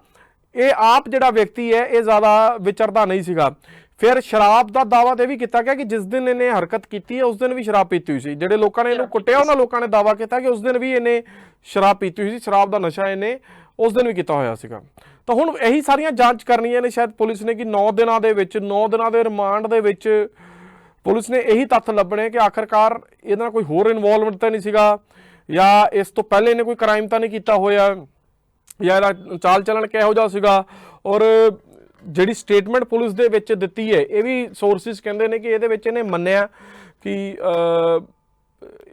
ਇਹ ਆਪ ਜਿਹੜਾ ਵਿਅਕਤੀ ਹੈ ਇਹ ਜ਼ਿਆਦਾ ਵਿਚਰਦਾ ਨਹੀਂ ਸੀਗਾ। ਫਿਰ ਸ਼ਰਾਬ ਦਾ ਦਾਵਾ ਤੇ ਵੀ ਕੀਤਾ ਗਿਆ ਕਿ ਜਿਸ ਦਿਨ ਇਹਨੇ ਹਰਕਤ ਕੀਤੀ ਹੈ ਉਸ ਦਿਨ ਵੀ ਸ਼ਰਾਬ ਪੀਤੀ ਹੋਈ ਸੀ। ਜਿਹੜੇ ਲੋਕਾਂ ਨੇ ਇਹਨੂੰ ਕੁੱਟਿਆ ਉਹਨਾਂ ਲੋਕਾਂ ਨੇ ਦਾਵਾ ਕੀਤਾ ਕਿ ਉਸ ਦਿਨ ਵੀ ਇਹਨੇ ਸ਼ਰਾਬ ਪੀਤੀ ਹੋਈ ਸੀ ਸ਼ਰਾਬ ਦਾ ਨਸ਼ਾ ਇਹਨੇ ਉਸ ਦਿਨ ਵੀ ਕੀਤਾ ਹੋਇਆ ਸੀਗਾ। ਤਾਂ ਹੁਣ ਇਹੀ ਸਾਰੀਆਂ ਜਾਂਚ ਕਰਨੀਆਂ ਨੇ ਸ਼ਾਇਦ ਪੁਲਿਸ ਨੇ ਕਿ 9 ਦਿਨਾਂ ਦੇ ਵਿੱਚ 9 ਦਿਨਾਂ ਦੇ ਰਿਮਾਂਡ ਦੇ ਵਿੱਚ ਪੁਲਿਸ ਨੇ ਇਹੀ ਤੱਥ ਲੱਭਣੇ ਕਿ ਆਖਰਕਾਰ ਇਹਦਾ ਕੋਈ ਹੋਰ ਇਨਵੋਲਵਮੈਂਟ ਤਾਂ ਨਹੀਂ ਸੀਗਾ ਜਾਂ ਇਸ ਤੋਂ ਪਹਿਲੇ ਇਹਨੇ ਕੋਈ ਕ੍ਰਾਈਮ ਤਾਂ ਨਹੀਂ ਕੀਤਾ ਹੋਇਆ। ਜਾਂ ਇਹਦਾ ਚਾਲ ਚੱਲਣ ਕਿਹੋ ਜਿਹਾ ਸੀਗਾ? ਔਰ ਜਿਹੜੀ ਸਟੇਟਮੈਂਟ ਪੁਲਿਸ ਦੇ ਵਿੱਚ ਦਿੱਤੀ ਹੈ, ਇਹ ਵੀ ਸੋਰਸਿਸ ਕਹਿੰਦੇ ਨੇ ਕਿ ਇਹਦੇ ਵਿੱਚ ਇਹਨੇ ਮੰਨਿਆ ਕਿ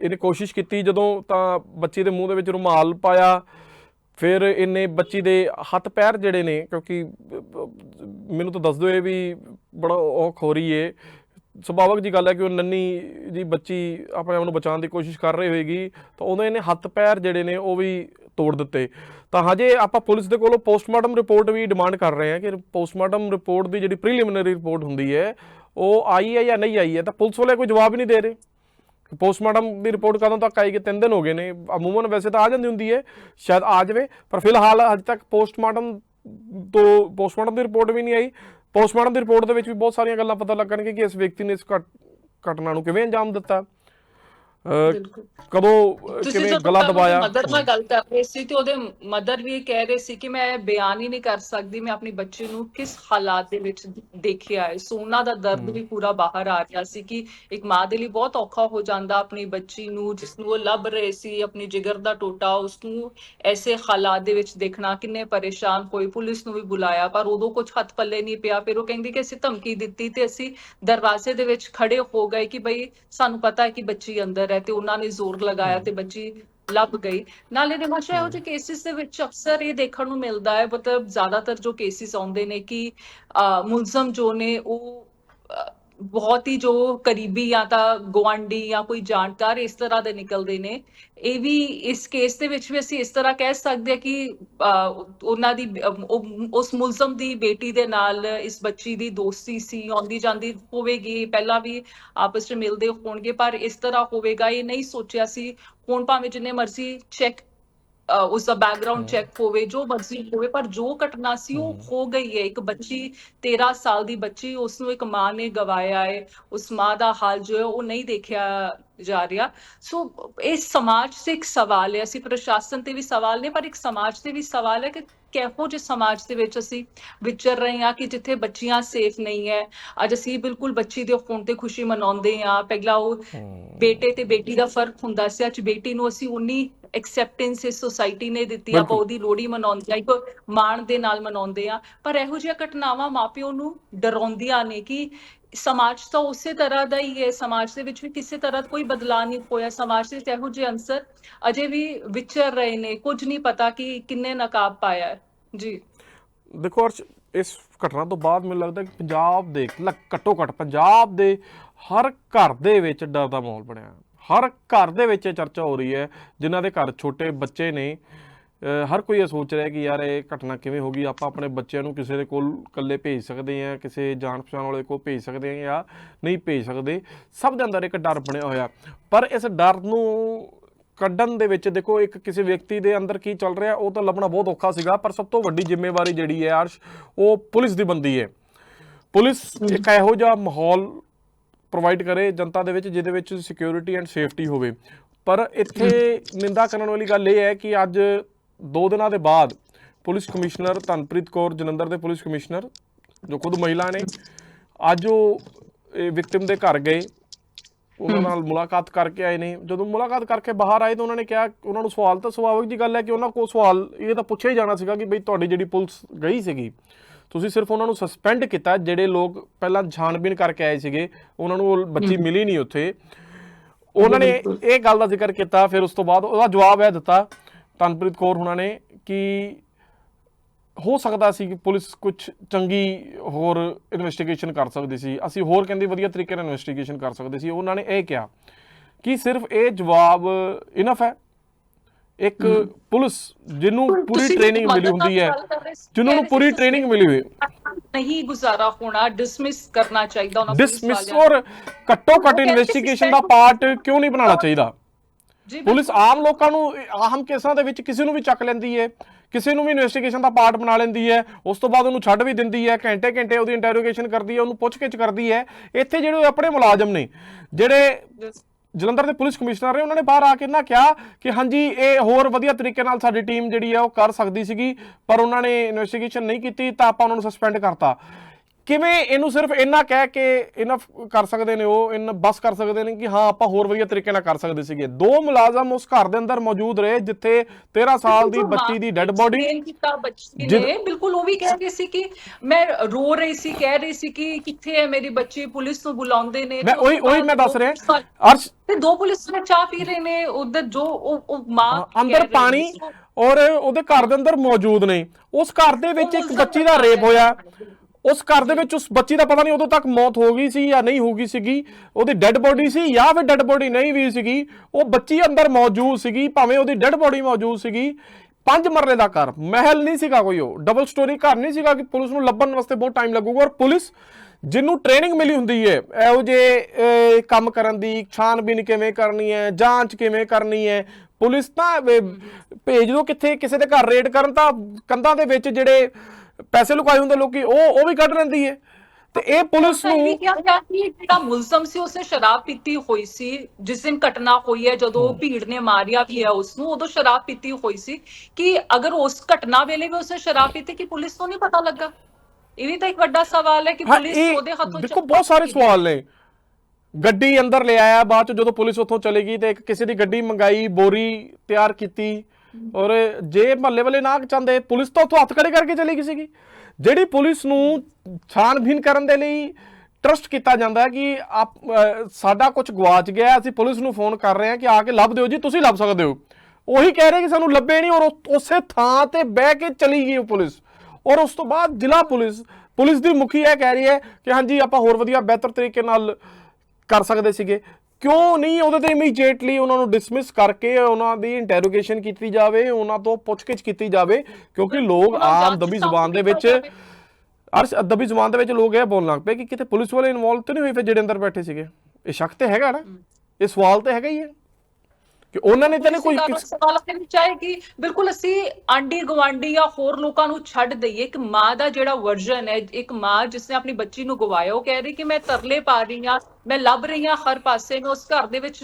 ਇਹਨੇ ਕੋਸ਼ਿਸ਼ ਕੀਤੀ ਜਦੋਂ ਤਾਂ ਬੱਚੀ ਦੇ ਮੂੰਹ ਦੇ ਵਿੱਚ ਰੁਮਾਲ ਪਾਇਆ, ਫਿਰ ਇਹਨੇ ਬੱਚੀ ਦੇ ਹੱਥ ਪੈਰ ਜਿਹੜੇ ਨੇ, ਕਿਉਂਕਿ, ਮੈਨੂੰ ਤਾਂ ਦੱਸ ਦਿਓ ਇਹ ਵੀ ਬੜਾ ਔਖ ਹੋ ਰਹੀ ਏ। ਸੁਭਾਵਕ ਜੀ ਗੱਲ ਹੈ ਕਿ ਉਹ ਨੰਨੀ ਜੀ ਬੱਚੀ ਆਪਣੇ ਆਪ ਨੂੰ ਬਚਾਉਣ ਦੀ ਕੋਸ਼ਿਸ਼ ਕਰ ਰਹੀ ਹੋਏਗੀ, ਤਾਂ ਉਹਦੇ ਇਹਨੇ ਹੱਥ ਪੈਰ ਜਿਹੜੇ ਨੇ ਉਹ ਵੀ ਤੋੜ ਦਿੱਤੇ। ਤਾਂ ਹਜੇ ਆਪਾਂ ਪੁਲਿਸ ਦੇ ਕੋਲੋਂ ਪੋਸਟਮਾਰਟਮ ਰਿਪੋਰਟ ਵੀ ਡਿਮਾਂਡ ਕਰ ਰਹੇ ਹਾਂ ਕਿ ਪੋਸਟਮਾਰਟਮ ਰਿਪੋਰਟ ਦੀ ਜਿਹੜੀ ਪ੍ਰੀਲਿਮਿਨਰੀ ਰਿਪੋਰਟ ਹੁੰਦੀ ਹੈ, ਉਹ ਆਈ ਹੈ ਜਾਂ ਨਹੀਂ ਆਈ ਹੈ। ਤਾਂ ਪੁਲਿਸ ਵਾਲੇ ਕੋਈ ਜਵਾਬ ਹੀ ਨਹੀਂ ਦੇ ਰਹੇ। ਪੋਸਟਮਾਰਟਮ ਦੀ ਰਿਪੋਰਟ ਕਦੋਂ ਤੱਕ ਆਏਗੀ? ਤਿੰਨ ਦਿਨ ਹੋ ਗਏ ਨੇ। ਅਮੂਮਨ ਵੈਸੇ ਤਾਂ ਆ ਜਾਂਦੀ ਹੁੰਦੀ ਹੈ, ਸ਼ਾਇਦ ਆ ਜਾਵੇ। ਪਰ ਫਿਲਹਾਲ ਅਜੇ ਤੱਕ ਪੋਸਟਮਾਰਟਮ ਤੋਂ ਪੋਸਟਮਾਰਟਮ ਦੀ ਰਿਪੋਰਟ ਵੀ ਨਹੀਂ ਆਈ। ਪੋਸਟਮਾਰਟਮ ਦੀ ਰਿਪੋਰਟ ਦੇ ਵਿੱਚ ਵੀ ਬਹੁਤ ਸਾਰੀਆਂ ਗੱਲਾਂ ਪਤਾ ਲੱਗਣਗੇ ਕਿ ਇਸ ਵਿਅਕਤੀ ਨੇ ਇਸ ਘਟ- ਘਟਨਾ ਨੂੰ ਕਿਵੇਂ ਅੰਜਾਮ ਦਿੱਤਾ। ਕਦੋਂ ਕਿਵੇਂ ਗਲਾ ਦਬਾਇਆ? ਮਦਰ ਨਾਲ ਗੱਲ ਕਰ ਰਹੇ ਸੀ ਤੇ ਉਹਦੇ ਮਦਰ ਵੀ ਕਹਿ ਰਹੇ ਸੀ ਕਿ ਮੈਂ ਬਿਆਨ ਹੀ ਨਹੀਂ ਕਰ ਸਕਦੀ ਮੈਂ ਆਪਣੀ ਬੱਚੀ ਨੂੰ ਕਿਸ ਹਾਲਾਤ ਦੇ ਵਿੱਚ ਦੇਖਿਆ ਹੈ? ਸੋ ਉਹਨਾਂ ਦਾ ਦਰਦ ਵੀ ਪੂਰਾ ਬਾਹਰ ਆ ਰਿਹਾ ਸੀ ਕਿ ਇੱਕ ਮਾਂ ਦੇ ਲਈ ਬਹੁਤ ਔਖਾ ਹੋ ਜਾਂਦਾ ਆਪਣੀ ਬੱਚੀ ਨੂੰ ਜਿਸ ਨੂੰ ਉਹ ਲੱਭ ਰਹੇ ਸੀ ਆਪਣੀ ਜਿਗਰ ਦਾ ਟੋਟਾ ਉਸ ਨੂੰ ਐਸੇ ਹਾਲਾਤ ਦੇ ਵਿੱਚ ਦੇਖਣਾ ਕਿੰਨੇ ਪਰੇਸ਼ਾਨ ਹੋਏ ਪੁਲਿਸ ਨੂੰ ਵੀ ਬੁਲਾਇਆ ਪਰ ਉਦੋਂ ਕੁਝ ਹੱਥ ਪੱਲੇ ਨਹੀਂ ਪਿਆ ਫਿਰ ਉਹ ਕਹਿੰਦੀ ਕਿ ਅਸੀਂ ਧਮਕੀ ਦਿੱਤੀ ਤੇ ਅਸੀਂ ਦਰਵਾਜ਼ੇ ਦੇ ਵਿੱਚ ਖੜੇ ਹੋ ਗਏ ਕਿ ਬਈ ਸਾਨੂੰ ਪਤਾ ਹੈ ਕਿ ਬੱਚੀ ਅੰਦਰ ਹੈ ਤੇ ਉਹਨਾਂ ਨੇ ਜ਼ੋਰ ਲਗਾਇਆ ਤੇ ਬੱਚੀ ਲੱਭ ਗਈ। ਨਾਲੇ ਨਿਮਾਸ਼ਾ ਇਹੋ ਜਿਹੇ ਕੇਸਿਸ ਦੇ ਵਿੱਚ ਅਕਸਰ ਇਹ ਦੇਖਣ ਨੂੰ ਮਿਲਦਾ ਹੈ ਮਤਲਬ ਜ਼ਿਆਦਾਤਰ ਜੋ ਕੇਸਿਸ ਆਉਂਦੇ ਨੇ ਕਿ ਮੁਲਜ਼ਮ ਜੋ ਨੇ ਉਹ ਬਹੁਤ ਹੀ ਜੋ ਕਰੀਬੀ ਜਾਂ ਤਾਂ ਗੁਆਂਢੀ ਜਾਂ ਕੋਈ ਜਾਣਕਾਰ ਇਸ ਤਰ੍ਹਾਂ ਦੇ ਨਿਕਲਦੇ ਨੇ ਇਹ ਵੀ ਇਸ ਕੇਸ ਦੇ ਵਿੱਚ ਵੀ ਅਸੀਂ ਇਸ ਤਰ੍ਹਾਂ ਕਹਿ ਸਕਦੇ ਹਾਂ ਕਿ ਉਹਨਾਂ ਦੀ ਉਸ ਮੁਲਜ਼ਮ ਦੀ ਬੇਟੀ ਦੇ ਨਾਲ ਇਸ ਬੱਚੀ ਦੀ ਦੋਸਤੀ ਸੀ, ਆਉਂਦੀ ਜਾਂਦੀ ਹੋਵੇਗੀ, ਪਹਿਲਾਂ ਵੀ ਆਪਸ ਵਿੱਚ ਮਿਲਦੇ ਹੋਣਗੇ, ਪਰ ਇਸ ਤਰ੍ਹਾਂ ਹੋਵੇਗਾ, ਇਹ ਨਹੀਂ ਸੋਚਿਆ ਸੀ। ਹੁਣ ਭਾਵੇਂ ਜਿੰਨੇ ਮਰਜ਼ੀ ਚੈੱਕ ਉਸ ਦਾ ਬੈਕਗ੍ਰਾਉਂਡ ਚੈੱਕ ਹੋਵੇ ਜੋ ਮਰਜ਼ੀ ਹੋਵੇ ਪਰ ਜੋ ਘਟਨਾ ਸੀ ਉਹ ਹੋ। ਗਈ ਹੈ। ਇੱਕ ਬੱਚੀ 13 ਸਾਲ ਦੀ ਬੱਚੀ ਉਸ ਨੂੰ ਇੱਕ ਮਾਂ ਨੇ ਗਵਾਇਆ ਹੈ। ਉਸ ਮਾਂ ਦਾ ਹਾਲ ਜੋ ਹੈ ਉਹ ਨਹੀਂ ਦੇਖਿਆ ਜਾ ਰਿਹਾ। ਸੋ ਇਹ ਸਮਾਜ ਸੇ ਇੱਕ ਸਵਾਲ ਹੈ। ਅਸੀਂ ਪ੍ਰਸ਼ਾਸਨ ਤੇ ਵੀ ਸਵਾਲ ਨੇ ਪਰ ਇੱਕ ਸਮਾਜ ਤੇ ਵੀ ਸਵਾਲ ਹੈ ਕਿ ਕਿਹੋ ਜਿਹੇ ਸਮਾਜ ਦੇ ਵਿੱਚ ਅਸੀਂ ਵਿਚਰ ਰਹੇ ਹਾਂ ਕਿ ਜਿੱਥੇ ਬੱਚੀਆਂ ਸੇਫ ਨਹੀਂ ਹੈ। ਅੱਜ ਅਸੀਂ ਬਿਲਕੁਲ ਬੱਚੀ ਦੇ ਹੋਣ ਤੇ ਖੁਸ਼ੀ ਮਨਾਉਂਦੇ ਹਾਂ। ਪਹਿਲਾਂ ਉਹ ਬੇਟੇ ਤੇ ਬੇਟੀ ਦਾ ਫ਼ਰਕ ਹੁੰਦਾ ਸੀ। ਅੱਜ ਬੇਟੀ ਨੂੰ ਅਸੀਂ ਉਨੀ ਐਕਸੈਪਟੈਂਸ ਇਸ ਸੋਸਾਇਟੀ ਨੇ ਦਿੱਤੀ। ਆਪਾਂ। ਉਹਦੀ ਲੋਹੜੀ ਮਨਾਉਂਦੇ ਆ ਇੱਕ ਮਾਣ ਦੇ ਨਾਲ ਮਨਾਉਂਦੇ ਆ ਪਰ ਇਹੋ ਜਿਹੀਆਂ ਘਟਨਾਵਾਂ ਮਾਪਿਓ ਨੂੰ ਡਰਾਉਂਦੀਆਂ ਨੇ ਕਿ ਸਮਾਜ ਤਾਂ ਉਸੇ ਤਰ੍ਹਾਂ ਦਾ ਹੀ ਹੈ, ਸਮਾਜ ਦੇ ਵਿੱਚ ਵੀ ਕਿਸੇ ਤਰ੍ਹਾਂ ਕੋਈ ਬਦਲਾਅ ਨਹੀਂ ਹੋਇਆ, ਸਮਾਜ ਦੇ ਵਿੱਚ ਇਹੋ ਜਿਹੇ ਅੰਸਰ ਅਜੇ ਵੀ ਵਿਚਰ ਰਹੇ ਨੇ, ਕੁਝ ਨਹੀਂ ਪਤਾ ਕਿ ਕਿੰਨੇ ਨਕਾਬ ਪਾਇਆ ਜੀ। ਦੇਖੋ ਅਰਸ਼, ਇਸ ਘਟਨਾ ਤੋਂ ਬਾਅਦ ਮੈਨੂੰ ਲੱਗਦਾ ਕਿ ਪੰਜਾਬ ਦੇ ਘੱਟੋ ਘੱਟ ਪੰਜਾਬ ਦੇ ਹਰ ਘਰ ਦੇ ਵਿੱਚ ਡਰ ਦਾ ਮਾਹੌਲ ਬਣਿਆ। ਹਰ ਘਰ ਦੇ ਵਿੱਚ ਇਹ ਚਰਚਾ ਹੋ ਰਹੀ ਹੈ, ਜਿਨ੍ਹਾਂ ਦੇ ਘਰ ਛੋਟੇ ਬੱਚੇ ਨੇ ਹਰ ਕੋਈ ਇਹ ਸੋਚ ਰਿਹਾ ਕਿ ਯਾਰ ਇਹ ਘਟਨਾ ਕਿਵੇਂ ਹੋ ਗਈ? ਆਪਾਂ ਆਪਣੇ ਬੱਚਿਆਂ ਨੂੰ ਕਿਸੇ ਦੇ ਕੋਲ ਇਕੱਲੇ ਭੇਜ ਸਕਦੇ ਹਾਂ, ਕਿਸੇ ਜਾਣ ਪਛਾਣ ਵਾਲੇ ਕੋਲ ਭੇਜ ਸਕਦੇ ਹਾਂ ਜਾਂ ਨਹੀਂ ਭੇਜ ਸਕਦੇ। ਸਭ ਦੇ ਅੰਦਰ ਇੱਕ ਡਰ ਬਣਿਆ ਹੋਇਆ। ਪਰ ਇਸ ਡਰ ਨੂੰ ਕੱਢਣ ਦੇ ਵਿੱਚ ਦੇਖੋ, ਇੱਕ ਕਿਸੇ ਵਿਅਕਤੀ ਦੇ ਅੰਦਰ ਕੀ ਚੱਲ ਰਿਹਾ, ਉਹ ਤਾਂ ਲੱਭਣਾ ਬਹੁਤ ਔਖਾ ਸੀਗਾ, ਪਰ ਸਭ ਤੋਂ ਵੱਡੀ ਜ਼ਿੰਮੇਵਾਰੀ ਜਿਹੜੀ ਹੈ ਅਰਸ਼, ਉਹ ਪੁਲਿਸ ਦੀ ਬੰਦੀ ਹੈ। ਪੁਲਿਸ ਇੱਕ ਇਹੋ ਜਿਹਾ ਮਾਹੌਲ ਪ੍ਰੋਵਾਈਡ ਕਰੇ ਜਨਤਾ ਦੇ ਵਿੱਚ, ਜਿਹਦੇ ਵਿੱਚ ਸਿਕਿਉਰਿਟੀ ਐਂਡ ਸੇਫਟੀ ਹੋਵੇ। ਪਰ ਇੱਥੇ ਨਿੰਦਾ ਕਰਨ ਵਾਲੀ ਗੱਲ ਇਹ ਹੈ ਕਿ ਅੱਜ 2 ਦਿਨਾਂ ਦੇ ਬਾਅਦ ਪੁਲਿਸ ਕਮਿਸ਼ਨਰ ਧਨਪ੍ਰੀਤ ਕੌਰ ਜਲੰਧਰ ਦੇ ਪੁਲਿਸ ਕਮਿਸ਼ਨਰ ਜੋ ਖੁਦ ਮਹਿਲਾ ਨੇ ਅੱਜ ਉਹ ਵਿਕਟਿਮ ਦੇ ਘਰ ਗਏ। ਉਹਨਾਂ ਨਾਲ ਮੁਲਾਕਾਤ ਕਰਕੇ ਆਏ ਨੇ। ਜਦੋਂ ਮੁਲਾਕਾਤ ਕਰਕੇ ਬਾਹਰ ਆਏ ਤਾਂ ਉਹਨਾਂ ਨੇ ਕਿਹਾ ਉਹਨਾਂ ਨੂੰ ਸਵਾਲ ਤਾਂ ਸੁਭਾਵਿਕ ਜੀ ਗੱਲ ਹੈ ਕਿ ਉਹਨਾਂ ਕੋਲ ਸਵਾਲ ਇਹ ਤਾਂ ਪੁੱਛਿਆ ਹੀ ਜਾਣਾ ਸੀਗਾ ਕਿ ਬਈ ਤੁਹਾਡੀ ਜਿਹੜੀ ਪੁਲਿਸ ਗਈ ਸੀਗੀ ਤੁਸੀਂ ਸਿਰਫ ਉਹਨਾਂ ਨੂੰ ਸਸਪੈਂਡ ਕੀਤਾ ਜਿਹੜੇ ਲੋਕ ਪਹਿਲਾਂ ਛਾਣਬੀਨ ਕਰਕੇ ਆਏ ਸੀਗੇ ਉਹਨਾਂ ਨੂੰ ਉਹ ਬੱਚੀ ਮਿਲੀ ਨਹੀਂ ਉੱਥੇ। ਉਹਨਾਂ ਨੇ ਇਹ ਗੱਲ ਦਾ ਜ਼ਿਕਰ ਕੀਤਾ ਫਿਰ ਉਸ ਤੋਂ ਬਾਅਦ ਉਹਦਾ ਜਵਾਬ ਇਹ ਦਿੱਤਾ ਤਨਪ੍ਰੀਤ ਕੌਰ ਉਹਨਾਂ ਨੇ ਕਿ ਹੋ ਸਕਦਾ ਸੀ ਕਿ ਪੁਲਿਸ ਕੁਝ ਚੰਗੀ ਹੋਰ ਇਨਵੈਸਟੀਗੇਸ਼ਨ ਕਰ ਸਕਦੀ ਸੀ। ਅਸੀਂ ਹੋਰ ਕਹਿੰਦੇ ਵਧੀਆ ਤਰੀਕੇ ਨਾਲ ਇਨਵੈਸਟੀਗੇਸ਼ਨ ਕਰ ਸਕਦੇ ਸੀ। ਉਹਨਾਂ ਨੇ ਇਹ ਕਿਹਾ ਕਿ ਸਿਰਫ ਇਹ ਜਵਾਬ ਇਨਫ ਹੈ। ਇੱਕ ਪੁਲਿਸ ਜਿਹਨੂੰ ਪੂਰੀ ਟ੍ਰੇਨਿੰਗ ਮਿਲੀ ਹੁੰਦੀ ਹੈ ਜਿਨ੍ਹਾਂ ਨੂੰ ਪੂਰੀ ਟ੍ਰੇਨਿੰਗ ਮਿਲੀ ਹੋਈ ਨਹੀਂ ਗੁਜ਼ਾਰਾ ਹੋਣਾ ਡਿਸਮਿਸ ਕਰਨਾ ਚਾਹੀਦਾ ਉਹਨਾਂ ਪੁਲਿਸ ਡਿਸਮਿਸ ਨੂੰ। ਔਰ ਘੱਟੋ ਘੱਟ ਇਨਵੈਸਟੀਗੇਸ਼ਨ ਦਾ ਪਾਰਟ ਕਿਉਂ ਨਹੀਂ ਬਣਾਉਣਾ ਚਾਹੀਦਾ? ਪੁਲਿਸ ਆਮ ਲੋਕਾਂ ਨੂੰ ਇਹ ਆਮ ਕੇਸਾਂ ਦੇ ਵਿੱਚ ਕਿਸੇ ਨੂੰ ਵੀ ਚੱਕ ਲੈਂਦੀ ਹੈ ਕਿਸੇ ਨੂੰ ਵੀ ਇਨਵੈਸਟੀਗੇਸ਼ਨ ਦਾ ਪਾਰਟ ਬਣਾ ਲੈਂਦੀ ਹੈ ਉਸ ਤੋਂ ਬਾਅਦ ਉਹਨੂੰ ਛੱਡ ਵੀ ਦਿੰਦੀ ਹੈ ਘੰਟੇ ਘੰਟੇ ਉਹਦੀ ਇੰਟਰੋਗੇਸ਼ਨ ਕਰਦੀ ਹੈ ਉਹਨੂੰ ਪੁੱਛਗਿੱਛ ਕਰਦੀ ਹੈ ਇੱਥੇ ਜਿਹੜੇ ਆਪਣੇ ਮੁਲਾਜ਼ਮ ਨੇ ਜਿਹੜੇ। ਜਲੰਧਰ ਦੇ ਪੁਲਿਸ ਕਮਿਸ਼ਨਰ ਨੇ ਉਹਨਾਂ ਨੇ ਬਾਹਰ ਆ ਕੇ ਨਾ ਕਿਹਾ ਕਿ ਹਾਂਜੀ ਇਹ ਹੋਰ ਵਧੀਆ ਤਰੀਕੇ ਨਾਲ ਸਾਡੀ ਟੀਮ ਜਿਹੜੀ ਹੈ ਉਹ ਕਰ ਸਕਦੀ ਸੀਗੀ ਪਰ ਉਹਨਾਂ ਨੇ ਇਨਵੈਸਟੀਗੇਸ਼ਨ ਨਹੀਂ ਕੀਤੀ ਤਾਂ ਆਪਾਂ ਉਹਨਾਂ ਨੂੰ ਸਸਪੈਂਡ ਕਰਤਾ। ਕਿਵੇਂ ਇਹਨੂੰ ਸਿਰਫ ਇੰਨਾ ਕਹਿ ਕੇ ਇਨਫ ਕਰ ਸਕਦੇ ਨੇ ਉਹ ਇਨ ਬਸ ਕਰ ਸਕਦੇ ਨੇ ਕਿ ਹਾਂ ਆਪਾਂ ਹੋਰ ਵਧੀਆ ਤਰੀਕੇ ਨਾਲ ਕਰ ਸਕਦੇ ਸੀਗੇ। ਦੋ ਮੁਲਾਜ਼ਮ ਉਸ ਘਰ ਦੇ ਅੰਦਰ ਮੌਜੂਦ ਰਹੇ ਜਿੱਥੇ 13 ਸਾਲ ਦੀ ਬੱਚੀ ਦੀ ਡੈੱਡ ਨੇ ਬੋਡੀ ਕੀਤਾ ਬੱਚੀ ਨੇ। ਬਿਲਕੁਲ ਉਹ ਵੀ ਕਹਿ ਰਹੀ ਸੀ ਕਿ ਮੈਂ ਰੋ ਰਹੀ ਸੀ ਕਹਿ ਰਹੀ ਸੀ ਕਿ ਕਿੱਥੇ ਹੈ ਮੇਰੀ ਬੱਚੀ ਪੁਲਿਸ ਨੂੰ ਬੁਲਾਉਂਦੇ ਨੇ। ਮੈਂ ਉਹੀ ਉਹੀ ਮੈਂ ਦੱਸ ਰਿਹਾ। ਅਰਸ਼ ਤੇ ਦੋ ਪੁਲਿਸ ਵਾਲੇ ਚਾਹ ਪੀ ਰਹੇ ਨੇ ਉਧਰ ਜੋ ਉਹ ਮਾਂ ਅੰਦਰ ਪਾਣੀ ਔਰ ਉਹਦੇ ਘਰ ਦੇ ਅੰਦਰ ਮੌਜੂਦ ਨੇ। ਉਸ ਘਰ ਦੇ ਵਿੱਚ ਇੱਕ ਬੱਚੀ ਦਾ ਰੇਪ ਹੋਇਆ। ਉਸ ਘਰ ਦੇ ਵਿੱਚ ਉਸ ਬੱਚੀ ਦਾ ਪਤਾ ਨਹੀਂ ਉਦੋਂ ਤੱਕ ਮੌਤ ਹੋ ਗਈ ਸੀ ਜਾਂ ਨਹੀਂ ਹੋ ਗਈ ਸੀਗੀ, ਉਹਦੀ ਡੈੱਡ ਬੋਡੀ ਸੀ ਜਾਂ ਫਿਰ ਡੈੱਡ ਬੋਡੀ ਨਹੀਂ ਵੀ ਸੀਗੀ, ਉਹ ਬੱਚੀ ਅੰਦਰ ਮੌਜੂਦ ਸੀਗੀ, ਭਾਵੇਂ ਉਹਦੀ ਡੈੱਡ ਬੋਡੀ ਮੌਜੂਦ ਸੀਗੀ, ਪੰਜ ਮਰਲੇ ਦਾ ਘਰ, ਮਹਿਲ ਨਹੀਂ ਸੀਗਾ ਕੋਈ ਉਹ ਡਬਲ ਸਟੋਰੀ ਘਰ ਨਹੀਂ ਸੀਗਾ ਕਿ ਪੁਲਿਸ ਨੂੰ ਲੱਭਣ ਵਾਸਤੇ ਬਹੁਤ ਟਾਈਮ ਲੱਗੂਗਾ ਔਰ ਪੁਲਿਸ ਜਿਹਨੂੰ ਟ੍ਰੇਨਿੰਗ ਮਿਲੀ ਹੁੰਦੀ ਹੈ ਇਹੋ ਜੇ ਕੰਮ ਕਰਨ ਦੀ, ਛਾਨਬੀਨ ਕਿਵੇਂ ਕਰਨੀ ਹੈ ਜਾਂਚ ਕਿਵੇਂ ਕਰਨੀ ਹੈ ਪੁਲਿਸ ਤਾਂ ਭੇਜ ਦੋ ਕਿੱਥੇ, ਕਿਸੇ ਦੇ ਘਰ ਰੇਡ ਕਰਨ ਤਾਂ ਕੰਧਾਂ ਦੇ ਵਿੱਚ ਜਿਹੜੇ ਪੈਸੇ ਲੁਕਾਏ ਹੁੰਦੇ ਲੋਕੀ ਉਹ ਉਹ ਵੀ ਕੱਢ ਲੈਂਦੀ ਹੈ ਤੇ ਇਹ ਪੁਲਿਸ ਨੂੰ ਕਿਹਾ ਗਿਆ ਕਿ ਜਿਹੜਾ ਮੁਲਜ਼ਮ ਸੀ ਉਸਨੇ ਸ਼ਰਾਬ ਪੀਤੀ ਹੋਈ ਸੀ ਜਿਸ ਦਿਨ ਘਟਨਾ ਹੋਈ ਹੈ ਜਦੋਂ ਭੀੜ ਨੇ ਮਾਰਿਆ ਵੀ ਹੈ ਉਸ ਨੂੰ ਉਦੋਂ ਸ਼ਰਾਬ ਪੀਤੀ ਹੋਈ ਸੀ ਕਿ ਅਗਰ ਉਸ ਘਟਨਾ ਵੇਲੇ ਵੀ ਉਸਨੇ ਸ਼ਰਾਬ ਪੀਤੀ ਕਿ ਪੁਲਿਸ ਨੂੰ ਨਹੀਂ ਪਤਾ ਲੱਗਾ? ਇਹ ਵੀ ਤਾਂ ਇੱਕ ਵੱਡਾ ਸਵਾਲ ਹੈ ਕਿ ਪੁਲਿਸ ਉਹਦੇ ਹੱਥੋਂ ਦੇਖੋ ਬਹੁਤ ਸਾਰੇ ਸਵਾਲ ਨੇ। ਗੱਡੀ ਅੰਦਰ ਲੈ ਆਇਆ ਬਾਅਦ ਚ ਜਦੋਂ ਪੁਲਿਸ ਉੱਥੋਂ ਚਲੀ ਗਈ ਤੇ ਇੱਕ ਕਿਸੇ ਦੀ ਗੱਡੀ ਮੰਗਾਈ ਬੋਰੀ ਤਿਆਰ ਕੀਤੀ। ਔਰ ਜੇ ਮਹੱਲੇ ਵਾਲੇ ਨਾ ਚਾਹੁੰਦੇ, ਪੁਲਿਸ ਤਾਂ ਉੱਥੋਂ ਹੱਥ ਖੜੇ ਕਰਕੇ ਚਲੀ ਗਈ ਸੀਗੀ। ਜਿਹੜੀ ਪੁਲਿਸ ਨੂੰ ਛਾਣਬੀਨ ਕਰਨ ਦੇ ਲਈ ਟਰਸਟ ਕੀਤਾ ਜਾਂਦਾ ਹੈ ਕਿ ਆਪ ਸਾਡਾ ਕੁਝ ਗਵਾਚ ਗਿਆ, ਅਸੀਂ ਪੁਲਿਸ ਨੂੰ ਫੋਨ ਕਰ ਰਹੇ ਹਾਂ ਕਿ ਆ ਕੇ ਲੱਭ ਦਿਓ ਜੀ, ਤੁਸੀਂ ਲੱਭ ਸਕਦੇ ਹੋ। ਉਹੀ ਕਹਿ ਰਹੇ ਕਿ ਸਾਨੂੰ ਲੱਭੇ ਨਹੀਂ ਔਰ ਉਸੇ ਥਾਂ ਤੇ ਬਹਿ ਕੇ ਚਲੀ ਗਈ ਉਹ ਪੁਲਿਸ। ਔਰ ਉਸ ਤੋਂ ਬਾਅਦ ਜ਼ਿਲ੍ਹਾ ਪੁਲਿਸ ਪੁਲਿਸ ਦੀ ਮੁਖੀ ਇਹ ਕਹਿ ਰਹੀ ਹੈ ਕਿ ਹਾਂਜੀ, ਆਪਾਂ ਹੋਰ ਵਧੀਆ, ਬਿਹਤਰ ਤਰੀਕੇ ਨਾਲ ਕਰ ਸਕਦੇ ਸੀਗੇ। ਕਿਉਂ ਨਹੀਂ? ਉਹਦੇ ਤੇ ਇਮੀਡੀਏਟਲੀ ਉਹਨਾਂ ਨੂੰ ਡਿਸਮਿਸ ਕਰਕੇ ਉਹਨਾਂ ਦੀ ਇੰਟਰੋਗੇਸ਼ਨ ਕੀਤੀ ਜਾਵੇ ਉਹਨਾਂ ਤੋਂ ਪੁੱਛਗਿੱਛ ਕੀਤੀ ਜਾਵੇ ਕਿਉਂਕਿ ਲੋਕ ਨੂੰ ਆਮ ਦਬੀ ਜ਼ੁਬਾਨ ਦੇ ਵਿੱਚ। ਅਰਸ਼ ਦਬੀ ਜ਼ੁਬਾਨ ਦੇ ਵਿੱਚ ਲੋਕ ਇਹ ਬੋਲਣ ਲੱਗ ਪਏ ਕਿ ਕਿਤੇ ਪੁਲਿਸ ਵਾਲੇ ਇਨਵੋਲਵ ਤੇ ਨਹੀਂ ਹੋਏ ਫਿਰ ਜਿਹੜੇ ਅੰਦਰ ਬੈਠੇ ਸੀਗੇ। ਇਹ ਸ਼ੱਕ ਤੇ ਹੈਗਾ ਨਾ? ਇਹ ਸਵਾਲ ਤੇ ਹੈਗਾ ਹੀ ਹੈ। ਕਿ ਉਹਨਾਂ ਨੇ ਤਾਂ ਨਹੀਂ ਕੋਈ ਸਵਾਲ ਆਪਣੇ ਵਿੱਚ ਆਏ ਕਿ ਬਿਲਕੁਲ ਅਸੀਂ ਆਂਡੀ ਗਵਾਂਡੀ ਜਾਂ ਹੋਰ ਲੋਕਾਂ ਨੂੰ ਛੱਡ ਦਈਏ। ਇੱਕ ਮਾਂ ਦਾ ਜਿਹੜਾ ਵਰਜਨ ਹੈ ਇੱਕ ਮਾਂ ਜਿਸਨੇ ਆਪਣੀ ਬੱਚੀ ਨੂੰ ਗਵਾਇਆ ਉਹ ਕਹਿ ਰਹੀ ਕਿ ਮੈਂ ਤਰਲੇ ਪਾ ਰਹੀ ਹਾਂ ਮੈਂ ਲੱਭ ਰਹੀ ਹਾਂ ਹਰ ਪਾਸੇ। ਮੈਂ ਉਸ ਘਰ ਦੇ ਵਿੱਚ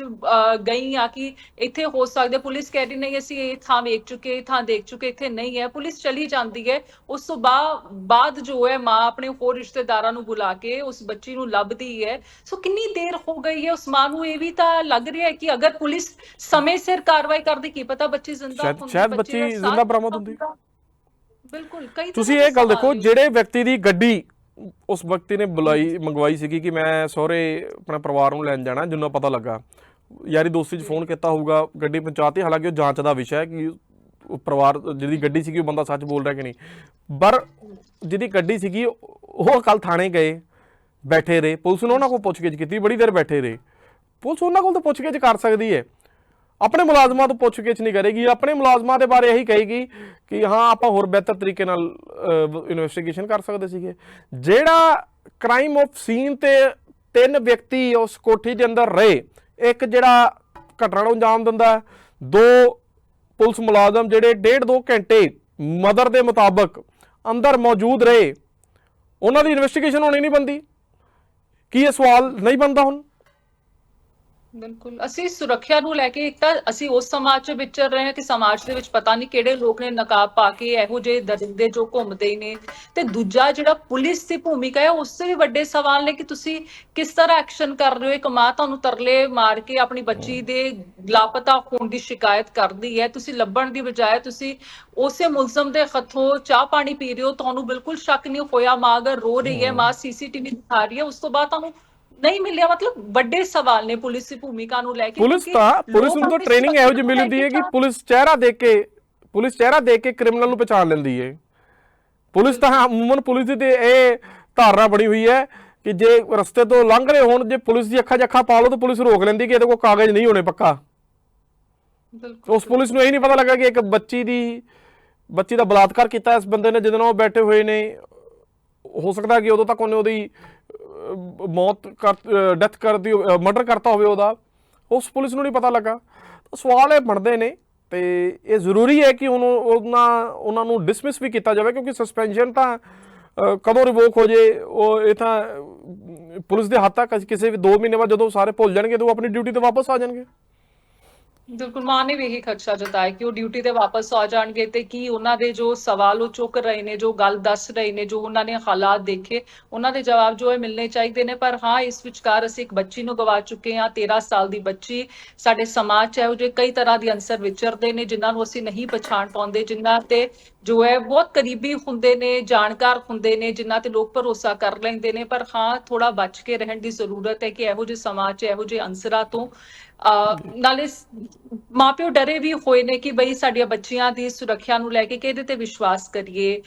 ਗਈ ਆ ਕਿ ਇੱਥੇ ਹੋ ਸਕਦੇ। ਪੁਲਿਸ ਕਹਿ ਰਹੀ ਨਹੀਂ ਅਸੀਂ ਇਹ ਥਾਂ ਵੇਖ ਚੁੱਕੇ ਇਹ ਥਾਂ ਦੇਖ ਚੁੱਕੇ ਇੱਥੇ ਨਹੀਂ ਹੈ। ਪੁਲਿਸ ਚਲੀ ਜਾਂਦੀ ਹੈ। ਉਸ ਤੋਂ ਬਾਅਦ ਜੋ ਹੈ ਮਾਂ ਆਪਣੇ ਹੋਰ ਰਿਸ਼ਤੇਦਾਰਾਂ ਨੂੰ ਬੁਲਾ ਕੇ ਉਸ ਬੱਚੀ ਨੂੰ ਲੱਭਦੀ ਹੈ। ਸੋ ਕਿੰਨੀ ਦੇਰ ਹੋ ਗਈ ਹੈ ਉਸ ਮਾਂ ਨੂੰ ਇਹ ਵੀ ਤਾਂ ਲੱਗ ਰਿਹਾ ਹੈ ਕਿ ਅਗਰ ਪੁਲਿਸ ਸਮੇਂ ਸਿਰ ਕਾਰਵਾਈ ਕਰਦੀ ਕੀ ਪਤਾ ਬੱਚੀ ਜ਼ਿੰਦਾ ਹੁੰਦੀ, ਸ਼ਾਇਦ ਬੱਚੇ ਜ਼ਿੰਦਾ ਬਰਾਮਦ ਹੁੰਦੀ। ਬਿਲਕੁਲ ਕਈ ਤੁਸੀਂ ਇਹ ਗੱਲ ਦੇਖੋ। ਜਿਹੜੇ ਵਿਅਕਤੀ ਦੀ ਗੱਡੀ ਉਸ ਵਿਅਕਤੀ ਨੇ ਬੁਲਾਈ, ਮੰਗਵਾਈ ਸੀਗੀ ਕਿ ਮੈਂ ਸਹੁਰੇ ਆਪਣੇ ਪਰਿਵਾਰ ਨੂੰ ਲੈਣ ਜਾਣਾ, ਜਿੰਨਾ ਪਤਾ ਲੱਗਾ। ਯਾਰੀ ਦੋਸਤੀ 'ਚ ਫੋਨ ਕੀਤਾ ਹੋਊਗਾ, ਗੱਡੀ ਪਹੁੰਚਾਤੀ, ਹਾਲਾਂਕਿ ਉਹ ਜਾਂਚ ਦਾ ਵਿਸ਼ਾ ਹੈ ਕਿ ਉਹ ਪਰਿਵਾਰ, ਜਿਹਦੀ ਗੱਡੀ ਸੀਗੀ, ਉਹ ਬੰਦਾ ਸੱਚ ਬੋਲ ਰਿਹਾ ਕਿ ਨਹੀਂ। ਪਰ ਜਿਹਦੀ ਗੱਡੀ ਸੀਗੀ, ਉਹ ਕੱਲ ਥਾਣੇ ਗਏ, ਬੈਠੇ ਰਹੇ। ਪੁਲਿਸ ਨੇ ਉਹਨਾਂ ਕੋਲ ਪੁੱਛਗਿੱਛ ਕੀਤੀ, ਬੜੀ ਦੇਰ ਬੈਠੇ ਰਹੇ। ਪੁਲਿਸ ਉਹਨਾਂ ਕੋਲ ਤਾਂ ਪੁੱਛਗਿੱਛ ਕਰ ਸਕਦੀ ਹੈ। ਆਪਣੇ ਮੁਲਾਜ਼ਮਾਂ ਤੋਂ ਪੁੱਛਗਿੱਛ ਨਹੀਂ ਕਰੇਗੀ। ਆਪਣੇ ਮੁਲਾਜ਼ਮਾਂ ਦੇ ਬਾਰੇ ਇਹੀ ਕਹੇਗੀ ਕਿ ਹਾਂ, ਆਪਾਂ ਹੋਰ ਬਿਹਤਰ ਤਰੀਕੇ ਨਾਲ ਇਨਵੈਸਟੀਗੇਸ਼ਨ ਕਰ ਸਕਦੇ ਸੀਗੇ। ਜਿਹੜਾ ਕ੍ਰਾਈਮ ਆਫ ਸੀਨ ਤੇ ਤਿੰਨ ਵਿਅਕਤੀ ਉਸ ਕੋਠੀ ਦੇ ਅੰਦਰ ਰਹੇ, ਇੱਕ ਜਿਹੜਾ ਘਟਨਾ ਨੂੰ ਅੰਜਾਮ ਦਿੰਦਾ ਦੋ ਪੁਲਿਸ ਮੁਲਾਜ਼ਮ ਜਿਹੜੇ ਡੇਢ ਦੋ ਘੰਟੇ ਮਦਰ ਦੇ ਮੁਤਾਬਕ ਅੰਦਰ ਮੌਜੂਦ ਰਹੇ, ਉਹਨਾਂ ਦੀ ਇਨਵੈਸਟੀਗੇਸ਼ਨ ਹੋਣੀ ਨਹੀਂ ਬੰਦੀ ਕੀ ਇਹ ਸਵਾਲ ਨਹੀਂ ਬੰਦਾ ਹੁਣ? ਬਿਲਕੁਲ। ਅਸੀਂ ਸੁਰੱਖਿਆ ਨੂੰ ਲੈ ਕੇ ਇੱਕ ਤਾਂ ਅਸੀਂ ਉਸ ਸਮਾਜ 'ਚ ਵਿਚਰ ਰਹੇ ਹਾਂ ਕਿ ਸਮਾਜ ਦੇ ਵਿੱਚ ਪਤਾ ਨਹੀਂ ਕਿਹੜੇ ਲੋਕ ਨੇ ਨਕਾਬ ਪਾ ਕੇ ਇਹੋ ਜਿਹੇ ਦਰਿੰਦੇ ਜੋ ਘੁੰਮਦੇ ਹੀ ਨੇ। ਤੇ ਦੂਜਾ ਜਿਹੜਾ ਪੁਲਿਸ ਦੀ ਭੂਮਿਕਾ ਹੈ ਉਸ ਤੇ ਵੀ ਵੱਡੇ ਸਵਾਲ ਨੇ ਕਿ ਤੁਸੀਂ ਕਿਸ ਤਰ੍ਹਾਂ ਐਕਸ਼ਨ ਕਰ ਰਹੇ ਹੋ? ਇੱਕ ਮਾਂ ਤੁਹਾਨੂੰ ਤਰਲੇ ਮਾਰ ਕੇ ਆਪਣੀ ਬੱਚੀ ਦੇ ਲਾਪਤਾ ਹੋਣ ਦੀ ਸ਼ਿਕਾਇਤ ਕਰਦੀ ਹੈ। ਤੁਸੀਂ ਲੱਭਣ ਦੀ ਬਜਾਏ ਤੁਸੀਂ ਉਸੇ ਮੁਲਜ਼ਮ ਦੇ ਹੱਥੋਂ ਚਾਹ ਪਾਣੀ ਪੀ ਰਹੇ ਹੋ। ਤੁਹਾਨੂੰ ਬਿਲਕੁਲ ਸ਼ੱਕ ਨਹੀਂ ਹੋਇਆ ਮਾਂ ਅਗਰ ਰੋ ਰਹੀ ਹੈ ਮਾਂ ਸੀਸੀਟੀਵੀ ਦਿਖਾ ਰਹੀ ਹੈ ਉਸ ਤੋਂ ਬਾਅਦ ਤੁਹਾਨੂੰ ਨਹੀਂ ਮਿਲਿਆ ਮਤਲਬ ਵੱਡੇ ਸਵਾਲ ਨੇ ਪੁਲਿਸ ਦੀ ਭੂਮਿਕਾ ਨੂੰ ਲੈ ਕੇ ਪੁਲਿਸ ਤਾਂ ਪੁਲਿਸ ਨੂੰ ਤਾਂ ਟ੍ਰੇਨਿੰਗ ਇਹੋ ਜਿਹੀ ਮਿਲ ਹੁੰਦੀ ਹੈ ਕਿ ਪੁਲਿਸ ਚਿਹਰਾ ਦੇਖ ਕੇ ਪੁਲਿਸ ਚਿਹਰਾ ਦੇਖ ਕੇ ਕ੍ਰਿਮੀਨਲ ਨੂੰ ਪਛਾਣ ਲੈਂਦੀ ਹੈ ਪੁਲਿਸ ਤਾਂ ਅਮੂਮਨ ਪੁਲਿਸ ਦੀ ਤੇ ਇਹ ਧਾਰਨਾ ਬਣੀ ਹੋਈ ਹੈ ਕਿ ਜੇ ਰਸਤੇ ਤੋਂ ਲੰਘ ਰਹੇ ਹੋਣ ਜੇ ਪੁਲਿਸ ਦੀ ਅੱਖਾਂ ਅੱਖਾਂ ਪਾ ਲਓ ਤਾਂ ਪੁਲਿਸ ਰੋਕ ਲੈਂਦੀ ਕਿ ਇਹਦੇ ਕੋਲ ਕਾਗਜ਼ ਨਹੀਂ ਹੋਣੇ ਪੱਕਾ। ਬਿਲਕੁਲ ਉਸ ਪੁਲਿਸ ਨੂੰ ਇਹ ਨਹੀਂ ਪਤਾ ਲੱਗਾ ਕਿ ਇੱਕ ਬੱਚੀ ਦੀ ਬੱਚੀ ਦਾ ਬਲਾਤਕਾਰ ਕੀਤਾ ਇਸ ਬੰਦੇ ਨੇ ਜਿਹਦੇ ਨਾਲ ਉਹ ਬੈਠੇ ਹੋਏ ਨੇ। ਹੋ ਸਕਦਾ ਕਿ ਉਦੋਂ ਤੱਕ ਉਹਨੇ ਉਹਦੀ ਮੌਤ ਕਰ ਡੈਥ ਕਰਦੀ ਮਰਡਰ ਕਰਤਾ ਹੋਵੇ ਉਹਦਾ, ਉਸ ਪੁਲਿਸ ਨੂੰ ਨਹੀਂ ਪਤਾ ਲੱਗਾ। ਤਾਂ ਸਵਾਲ ਇਹ ਬਣਦੇ ਨੇ ਤੇ ਇਹ ਜ਼ਰੂਰੀ ਹੈ ਕਿ ਉਹਨੂੰ ਉਹਨਾਂ ਉਹਨਾਂ ਨੂੰ ਡਿਸਮਿਸ ਵੀ ਕੀਤਾ ਜਾਵੇ, ਕਿਉਂਕਿ ਸਸਪੈਂਸ਼ਨ ਤਾਂ ਕਦੋਂ ਰਿਵੋਕ ਹੋ ਜੇ, ਉਹ ਇਹ ਤਾਂ ਪੁਲਿਸ ਦੇ ਹੱਥ ਤੱਕ ਕਿਸੇ ਵੀ 2 ਮਹੀਨੇ ਬਾਅਦ ਜਦੋਂ ਸਾਰੇ ਭੁੱਲ ਜਾਣਗੇ, ਤਾਂ ਉਹ ਆਪਣੀ ਡਿਊਟੀ ਤੇ ਵਾਪਸ ਆ ਜਾਣਗੇ। ਬਿਲਕੁਲ, ਮਾਂ ਨੇ ਵੀ ਇਹੀ ਖਦਸ਼ਾ ਜਤਾਇਆ ਕਿ ਉਹ ਡਿਊਟੀ ਤੇ ਵਾਪਸ ਆ ਜਾਣਗੇ ਤੇ ਕੀ ਉਹਨਾਂ ਦੇ ਜੋ ਸਵਾਲ ਉਹ ਚੁੱਕ ਰਹੇ ਨੇ, ਜੋ ਗੱਲ ਦੱਸ ਰਹੇ ਨੇ, ਜੋ ਉਹਨਾਂ ਨੇ ਹਾਲਾਤ ਦੇਖੇ, ਉਹਨਾਂ ਦੇ ਜਵਾਬ ਜੋ ਹੈ ਮਿਲਣੇ ਚਾਹੀਦੇ ਨੇ। ਪਰ ਹਾਂ, ਇਸ ਵਿਚਕਾਰ ਅਸੀਂ ਇੱਕ ਬੱਚੀ ਨੂੰ ਗਵਾ ਚੁੱਕੇ ਹਾਂ 13 ਸਾਲ ਦੀ ਬੱਚੀ ਸਾਡੇ ਸਮਾਜ 'ਚ ਇਹੋ ਜਿਹੇ ਕਈ ਤਰ੍ਹਾਂ ਦੇ ਅੰਸਰ ਵਿਚਰਦੇ ਨੇ, ਜਿਨ੍ਹਾਂ ਨੂੰ ਅਸੀਂ ਨਹੀਂ ਪਛਾਣ ਪਾਉਂਦੇ, ਜਿਨ੍ਹਾਂ ਤੇ ਜੋ ਹੈ ਬਹੁਤ ਕਰੀਬੀ ਹੁੰਦੇ ਨੇ, ਜਾਣਕਾਰ ਹੁੰਦੇ ਨੇ, ਜਿਨ੍ਹਾਂ ਤੇ ਲੋਕ ਭਰੋਸਾ ਕਰ ਲੈਂਦੇ ਨੇ। ਪਰ ਹਾਂ ਥੋੜਾ ਬਚ ਕੇ ਰਹਿਣ ਦੀ ਜ਼ਰੂਰਤ ਹੈ ਕਿ ਇਹੋ ਜਿਹੇ ਸਮਾਜ 'ਚ, ਇਹੋ ਜਿਹੇ ਅੰਸਰਾਂ ਤੋਂ ਨਾਲੇ ਮਾਪਿਓ ਡਰੇ ਵੀ ਹੋਏ ਨੇ ਕਿ ਬਈ ਸਾਡੀਆਂ ਬੱਚੀਆਂ ਦੀ ਸੁਰੱਖਿਆ ਨੂੰ ਲੈ ਕੇ ਕਿਹਦੇ ਤੇ ਵਿਸ਼ਵਾਸ ਕਰੀਏ।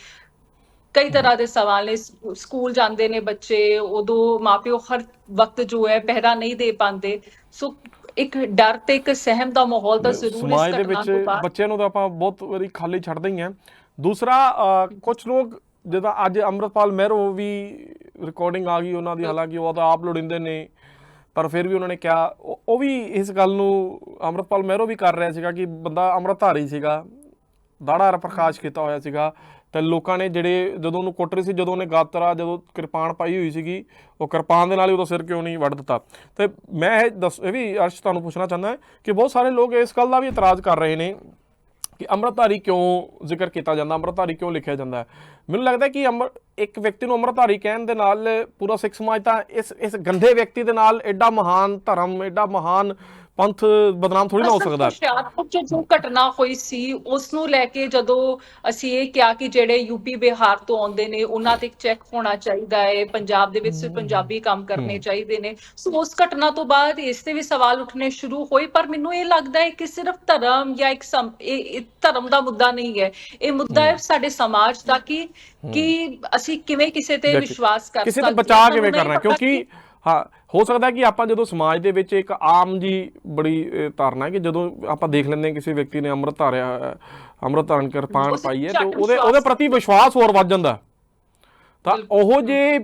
ਕਈ ਤਰ੍ਹਾਂ ਦੇ ਸਵਾਲ ਨੇ ਸਕੂ- ਸਕੂਲ ਜਾਂਦੇ ਨੇ ਬੱਚੇ ਉਦੋਂ ਮਾਪਿਓ ਹਰ ਵਕਤ ਜੋ ਹੈ ਪਹਿਰਾ ਨਹੀਂ ਦੇ ਪਾਉਂਦੇ। ਸੋ ਇੱਕ ਡਰ ਤੇ ਇੱਕ ਸਹਿਮ ਦਾ ਮਾਹੌਲ ਤਾਂ ਜ਼ਰੂਰ ਸਮਾਜ ਇਸ ਦੇ ਘਟਨਾ ਵਿੱਚ ਬੱਚਿਆਂ ਨੂੰ ਤਾਂ ਆਪਾਂ ਬਹੁਤ ਵਾਰੀ ਖਾਲੀ ਛੱਡਦੇ ਹੀ ਆ ਦੂਸਰਾ ਕੁਝ ਲੋਕ ਜਿੱਦਾਂ ਅੱਜ ਅੰਮ੍ਰਿਤਪਾਲ ਮਹਿਰੋ ਵੀ ਰਿਕਾਰਡਿੰਗ ਆ ਗਈ ਉਹਨਾਂ ਦੀ ਹਾਲਾਂਕਿ ਉਹ ਤਾਂ ਆਪ ਲੋੜਿੰਦੇ ਨੇ। ਪਰ ਫਿਰ ਵੀ ਉਹਨਾਂ ਨੇ ਕਿਹਾ, ਉਹ ਵੀ ਇਸ ਗੱਲ ਨੂੰ ਅੰਮ੍ਰਿਤਪਾਲ ਮਹਿਰੋ ਵੀ ਕਰ ਰਿਹਾ ਸੀਗਾ ਕਿ ਬੰਦਾ ਅੰਮ੍ਰਿਤਧਾਰੀ ਸੀਗਾ, ਦਾੜਾ ਪ੍ਰਕਾਸ਼ ਕੀਤਾ ਹੋਇਆ ਸੀਗਾ ਤੇ ਲੋਕਾਂ ਨੇ ਜਿਹੜੇ ਜਦੋਂ ਉਹਨੂੰ ਕੁੱਟ ਰਹੇ ਸੀ, ਜਦੋਂ ਉਹਨੇ ਗਾਤਰਾ, ਜਦੋਂ ਕਿਰਪਾਨ ਪਾਈ ਹੋਈ ਸੀਗੀ, ਉਹ ਕਿਰਪਾਨ ਦੇ ਨਾਲ ਹੀ ਉਹਦਾ ਸਿਰ ਕਿਉਂ ਨਹੀਂ ਵੱਢ ਦਿੱਤਾ? ਤੇ ਮੈਂ ਇਹ ਦੱਸ ਇਹ ਵੀ ਅਰਸ਼ ਤੁਹਾਨੂੰ ਪੁੱਛਣਾ ਚਾਹੁੰਦਾ ਕਿ ਬਹੁਤ ਸਾਰੇ ਲੋਕ ਇਸ ਗੱਲ ਦਾ ਵੀ ਇਤਰਾਜ਼ ਕਰ ਰਹੇ ਨੇ ਕਿ ਅੰਮ੍ਰਿਤਧਾਰੀ ਕਿਉਂ ਜ਼ਿਕਰ ਕੀਤਾ ਜਾਂਦਾ, ਅੰਮ੍ਰਿਤਧਾਰੀ ਕਿਉਂ ਲਿਖਿਆ ਜਾਂਦਾ ਹੈ? ਮੈਨੂੰ ਲੱਗਦਾ ਕਿ ਅੰਮ੍ਰਿ ਇੱਕ ਵਿਅਕਤੀ ਨੂੰ ਅੰਮ੍ਰਿਤਧਾਰੀ ਕਹਿਣ ਦੇ ਨਾਲ ਪੂਰਾ ਸਿੱਖ ਸਮਾਜ ਤਾਂ ਇਸ ਇਸ ਗੰਦੇ ਵਿਅਕਤੀ ਦੇ ਨਾਲ ਐਡਾ ਮਹਾਨ ਧਰਮ, ਐਡਾ ਮਹਾਨ ਪੰਥ ਬਦਨਾਮ ਥੋੜੀ ਨਾ ਹੋ ਸਕਦਾ। ਹੁਸ਼ਿਆਰਪੁਰ 'ਚ ਜੋ ਘਟਨਾ ਹੋਈ ਸੀ ਉਸ ਨੂੰ ਲੈ ਕੇ ਜਦੋਂ ਅਸੀਂ ਇਹ ਕਿਹਾ ਕਿ ਜਿਹੜੇ ਯੂਪੀ ਬਿਹਾਰ ਤੋਂ ਆਉਂਦੇ ਨੇ ਉਹਨਾਂ ਤੇ ਚੈੱਕ ਹੋਣਾ ਚਾਹੀਦਾ ਹੈ। ਪੰਜਾਬ ਦੇ ਵਿੱਚ ਸਿਰਫ ਪੰਜਾਬੀ ਕੰਮ ਕਰਨੇ ਚਾਹੀਦੇ ਨੇ। ਸੋ ਉਸ ਘਟਨਾ ਤੋਂ ਬਾਅਦ ਇਸ ਤੇ ਵੀ ਸਵਾਲ ਉੱਠਣੇ ਸ਼ੁਰੂ ਹੋਏ ਪਰ ਮੈਨੂੰ ਇਹ ਲੱਗਦਾ ਹੈ ਕਿ ਸਿਰਫ ਧਰਮ ਜਾਂ ਇੱਕ ਧਰਮ ਦਾ ਮੁੱਦਾ ਨਹੀਂ ਹੈ। ਇਹ ਮੁੱਦਾ ਹੈ ਸਾਡੇ ਸਮਾਜ ਦਾ ਕਿ ਕਿ ਅਸੀਂ ਕਿਵੇਂ ਕਿਸੇ ਤੇ ਵਿਸ਼ਵਾਸ ਕਰ ਕਿਸੇ ਸਕਦੇ ਤੇ ਬਚਾਅ ਸਾਨੂੰ ਕਿਵੇਂ ਕਰਨਾ ਕਿਉਂਕਿ ਹਾਂ ਹੋ ਸਕਦਾ ਕਿ ਆਪਾਂ ਜਦੋਂ ਸਮਾਜ ਦੇ ਵਿੱਚ ਇੱਕ ਆਮ ਜੀ ਬੜੀ ਧਾਰਨਾ ਹੈ ਕਿ ਜਦੋਂ ਆਪਾਂ ਦੇਖ ਲੈਂਦੇ ਹਾਂ ਕਿਸੇ ਵਿਅਕਤੀ ਨੇ ਅੰਮ੍ਰਿਤ ਧਾਰਿਆ ਅੰਮ੍ਰਿਤ ਧਾਰਨ ਕਿਰਪਾਨ ਪਾਈ ਹੈ ਤੇ ਉਹਦੇ ਉਹਦੇ ਪ੍ਰਤੀ ਵਿਸ਼ਵਾਸ ਹੋਰ ਵੱਧ ਜਾਂਦਾ। ਤਾਂ ਉਹ ਜੇ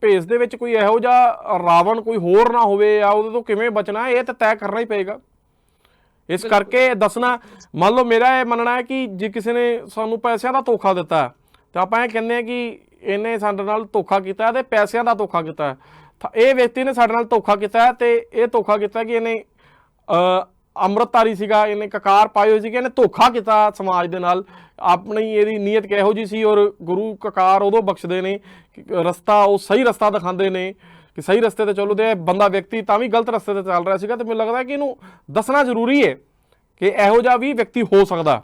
ਭੇਸ ਦੇ ਵਿੱਚ ਕੋਈ ਇਹੋ ਜਿਹਾ ਰਾਵਣ ਕੋਈ ਹੋਰ ਨਾ ਹੋਵੇ ਜਾਂ ਉਹਦੇ ਤੋਂ ਕਿਵੇਂ ਬਚਣਾ ਇਹ ਤਾਂ ਤੈਅ ਕਰਨਾ ਹੀ ਪਏਗਾ। ਇਸ ਕਰਕੇ ਦੱਸਣਾ ਮੰਨ ਲਓ ਮੇਰਾ ਇਹ ਮੰਨਣਾ ਹੈ ਕਿ ਜੇ ਕਿਸੇ ਨੇ ਸਾਨੂੰ ਪੈਸਿਆਂ ਦਾ ਧੋਖਾ ਦਿੱਤਾ ਤਾਂ ਆਪਾਂ ਇਹ ਕਹਿੰਦੇ ਆ ਕਿ ਇਹਨੇ ਸਾਡੇ ਨਾਲ ਧੋਖਾ ਕੀਤਾ ਤੇ ਪੈਸਿਆਂ ਦਾ ਧੋਖਾ ਕੀਤਾ। ਇਹ ਵਿਅਕਤੀ ਨੇ ਸਾਡੇ ਨਾਲ ਧੋਖਾ ਕੀਤਾ ਹੈ ਤੇ ਇਹ ਧੋਖਾ ਕੀਤਾ ਕਿ ਇਹਨੇ ਅੰਮ੍ਰਿਤਧਾਰੀ ਸੀਗਾ, ਇਹਨੇ ਕਕਾਰ ਪਾਈ ਹੋਈ ਸੀ ਕਿ ਇਹਨੇ ਧੋਖਾ ਕੀਤਾ ਸਮਾਜ ਦੇ ਨਾਲ। ਆਪਣੀ ਇਹਦੀ ਨੀਅਤ ਕਿਹੋ ਜੀ ਸੀ ਔਰ ਗੁਰੂ ਕਕਾਰ ਉਦੋਂ ਬਖਸ਼ਦੇ ਨੇ ਰਸਤਾ ਉਹ ਸਹੀ ਰਸਤਾ ਦਿਖਾਉਂਦੇ ਨੇ, ਕਿ ਸਹੀ ਰਸਤੇ ਤੇ ਚੱਲੋ ਤੇ ਇਹ ਬੰਦਾ ਵਿਅਕਤੀ ਤਾਂ ਵੀ ਗਲਤ ਰਸਤੇ ਤੇ ਚੱਲ ਰਿਹਾ ਸੀਗਾ ਤੇ ਮੈਨੂੰ ਲੱਗਦਾ ਕਿ ਇਹਨੂੰ ਦੱਸਣਾ ਜ਼ਰੂਰੀ ਹੈ ਕਿ ਇਹੋ ਜਿਹਾ ਵੀ ਵਿਅਕਤੀ ਹੋ ਸਕਦਾ।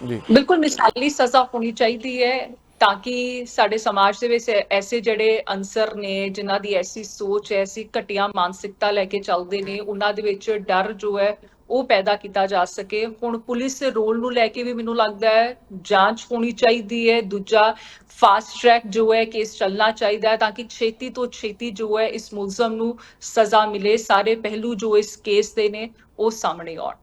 ਜੀ ਬਿਲਕੁਲ, ਮਿਸਾਲੀ ਸਜ਼ਾ ਹੋਣੀ ਚਾਹੀਦੀ ਹੈ। ਤਾਂ ਕਿ ਸਾਡੇ ਸਮਾਜ ਦੇ ਵਿੱਚ ਐਸੇ ਜਿਹੜੇ ਅਨਸਰ ਨੇ, ਜਿਨ੍ਹਾਂ ਦੀ ਐਸੀ ਸੋਚ ਐਸੀ ਘਟੀਆ ਮਾਨਸਿਕਤਾ ਲੈ ਕੇ ਚੱਲਦੇ ਨੇ, ਉਹਨਾਂ ਦੇ ਵਿੱਚ ਡਰ ਜੋ ਹੈ, ਉਹ ਪੈਦਾ ਕੀਤਾ ਜਾ ਸਕੇ। ਹੁਣ ਪੁਲਿਸ ਦੇ ਰੋਲ ਨੂੰ ਲੈ ਕੇ ਵੀ ਮੈਨੂੰ ਲੱਗਦਾ ਹੈ, ਜਾਂਚ ਹੋਣੀ ਚਾਹੀਦੀ ਹੈ। ਦੂਜਾ ਫਾਸਟ ਟਰੈਕ ਜੋ ਹੈ ਕੇਸ ਚੱਲਣਾ ਚਾਹੀਦਾ ਹੈ, ਤਾਂ ਕਿ ਛੇਤੀ ਤੋਂ ਛੇਤੀ ਜੋ ਹੈ, ਇਸ ਮੁਲਜ਼ਮ ਨੂੰ ਸਜ਼ਾ ਮਿਲੇ। ਸਾਰੇ ਪਹਿਲੂ ਜੋ ਇਸ ਕੇਸ ਦੇ ਨੇ, ਉਹ ਸਾਹਮਣੇ ਆਉਣ।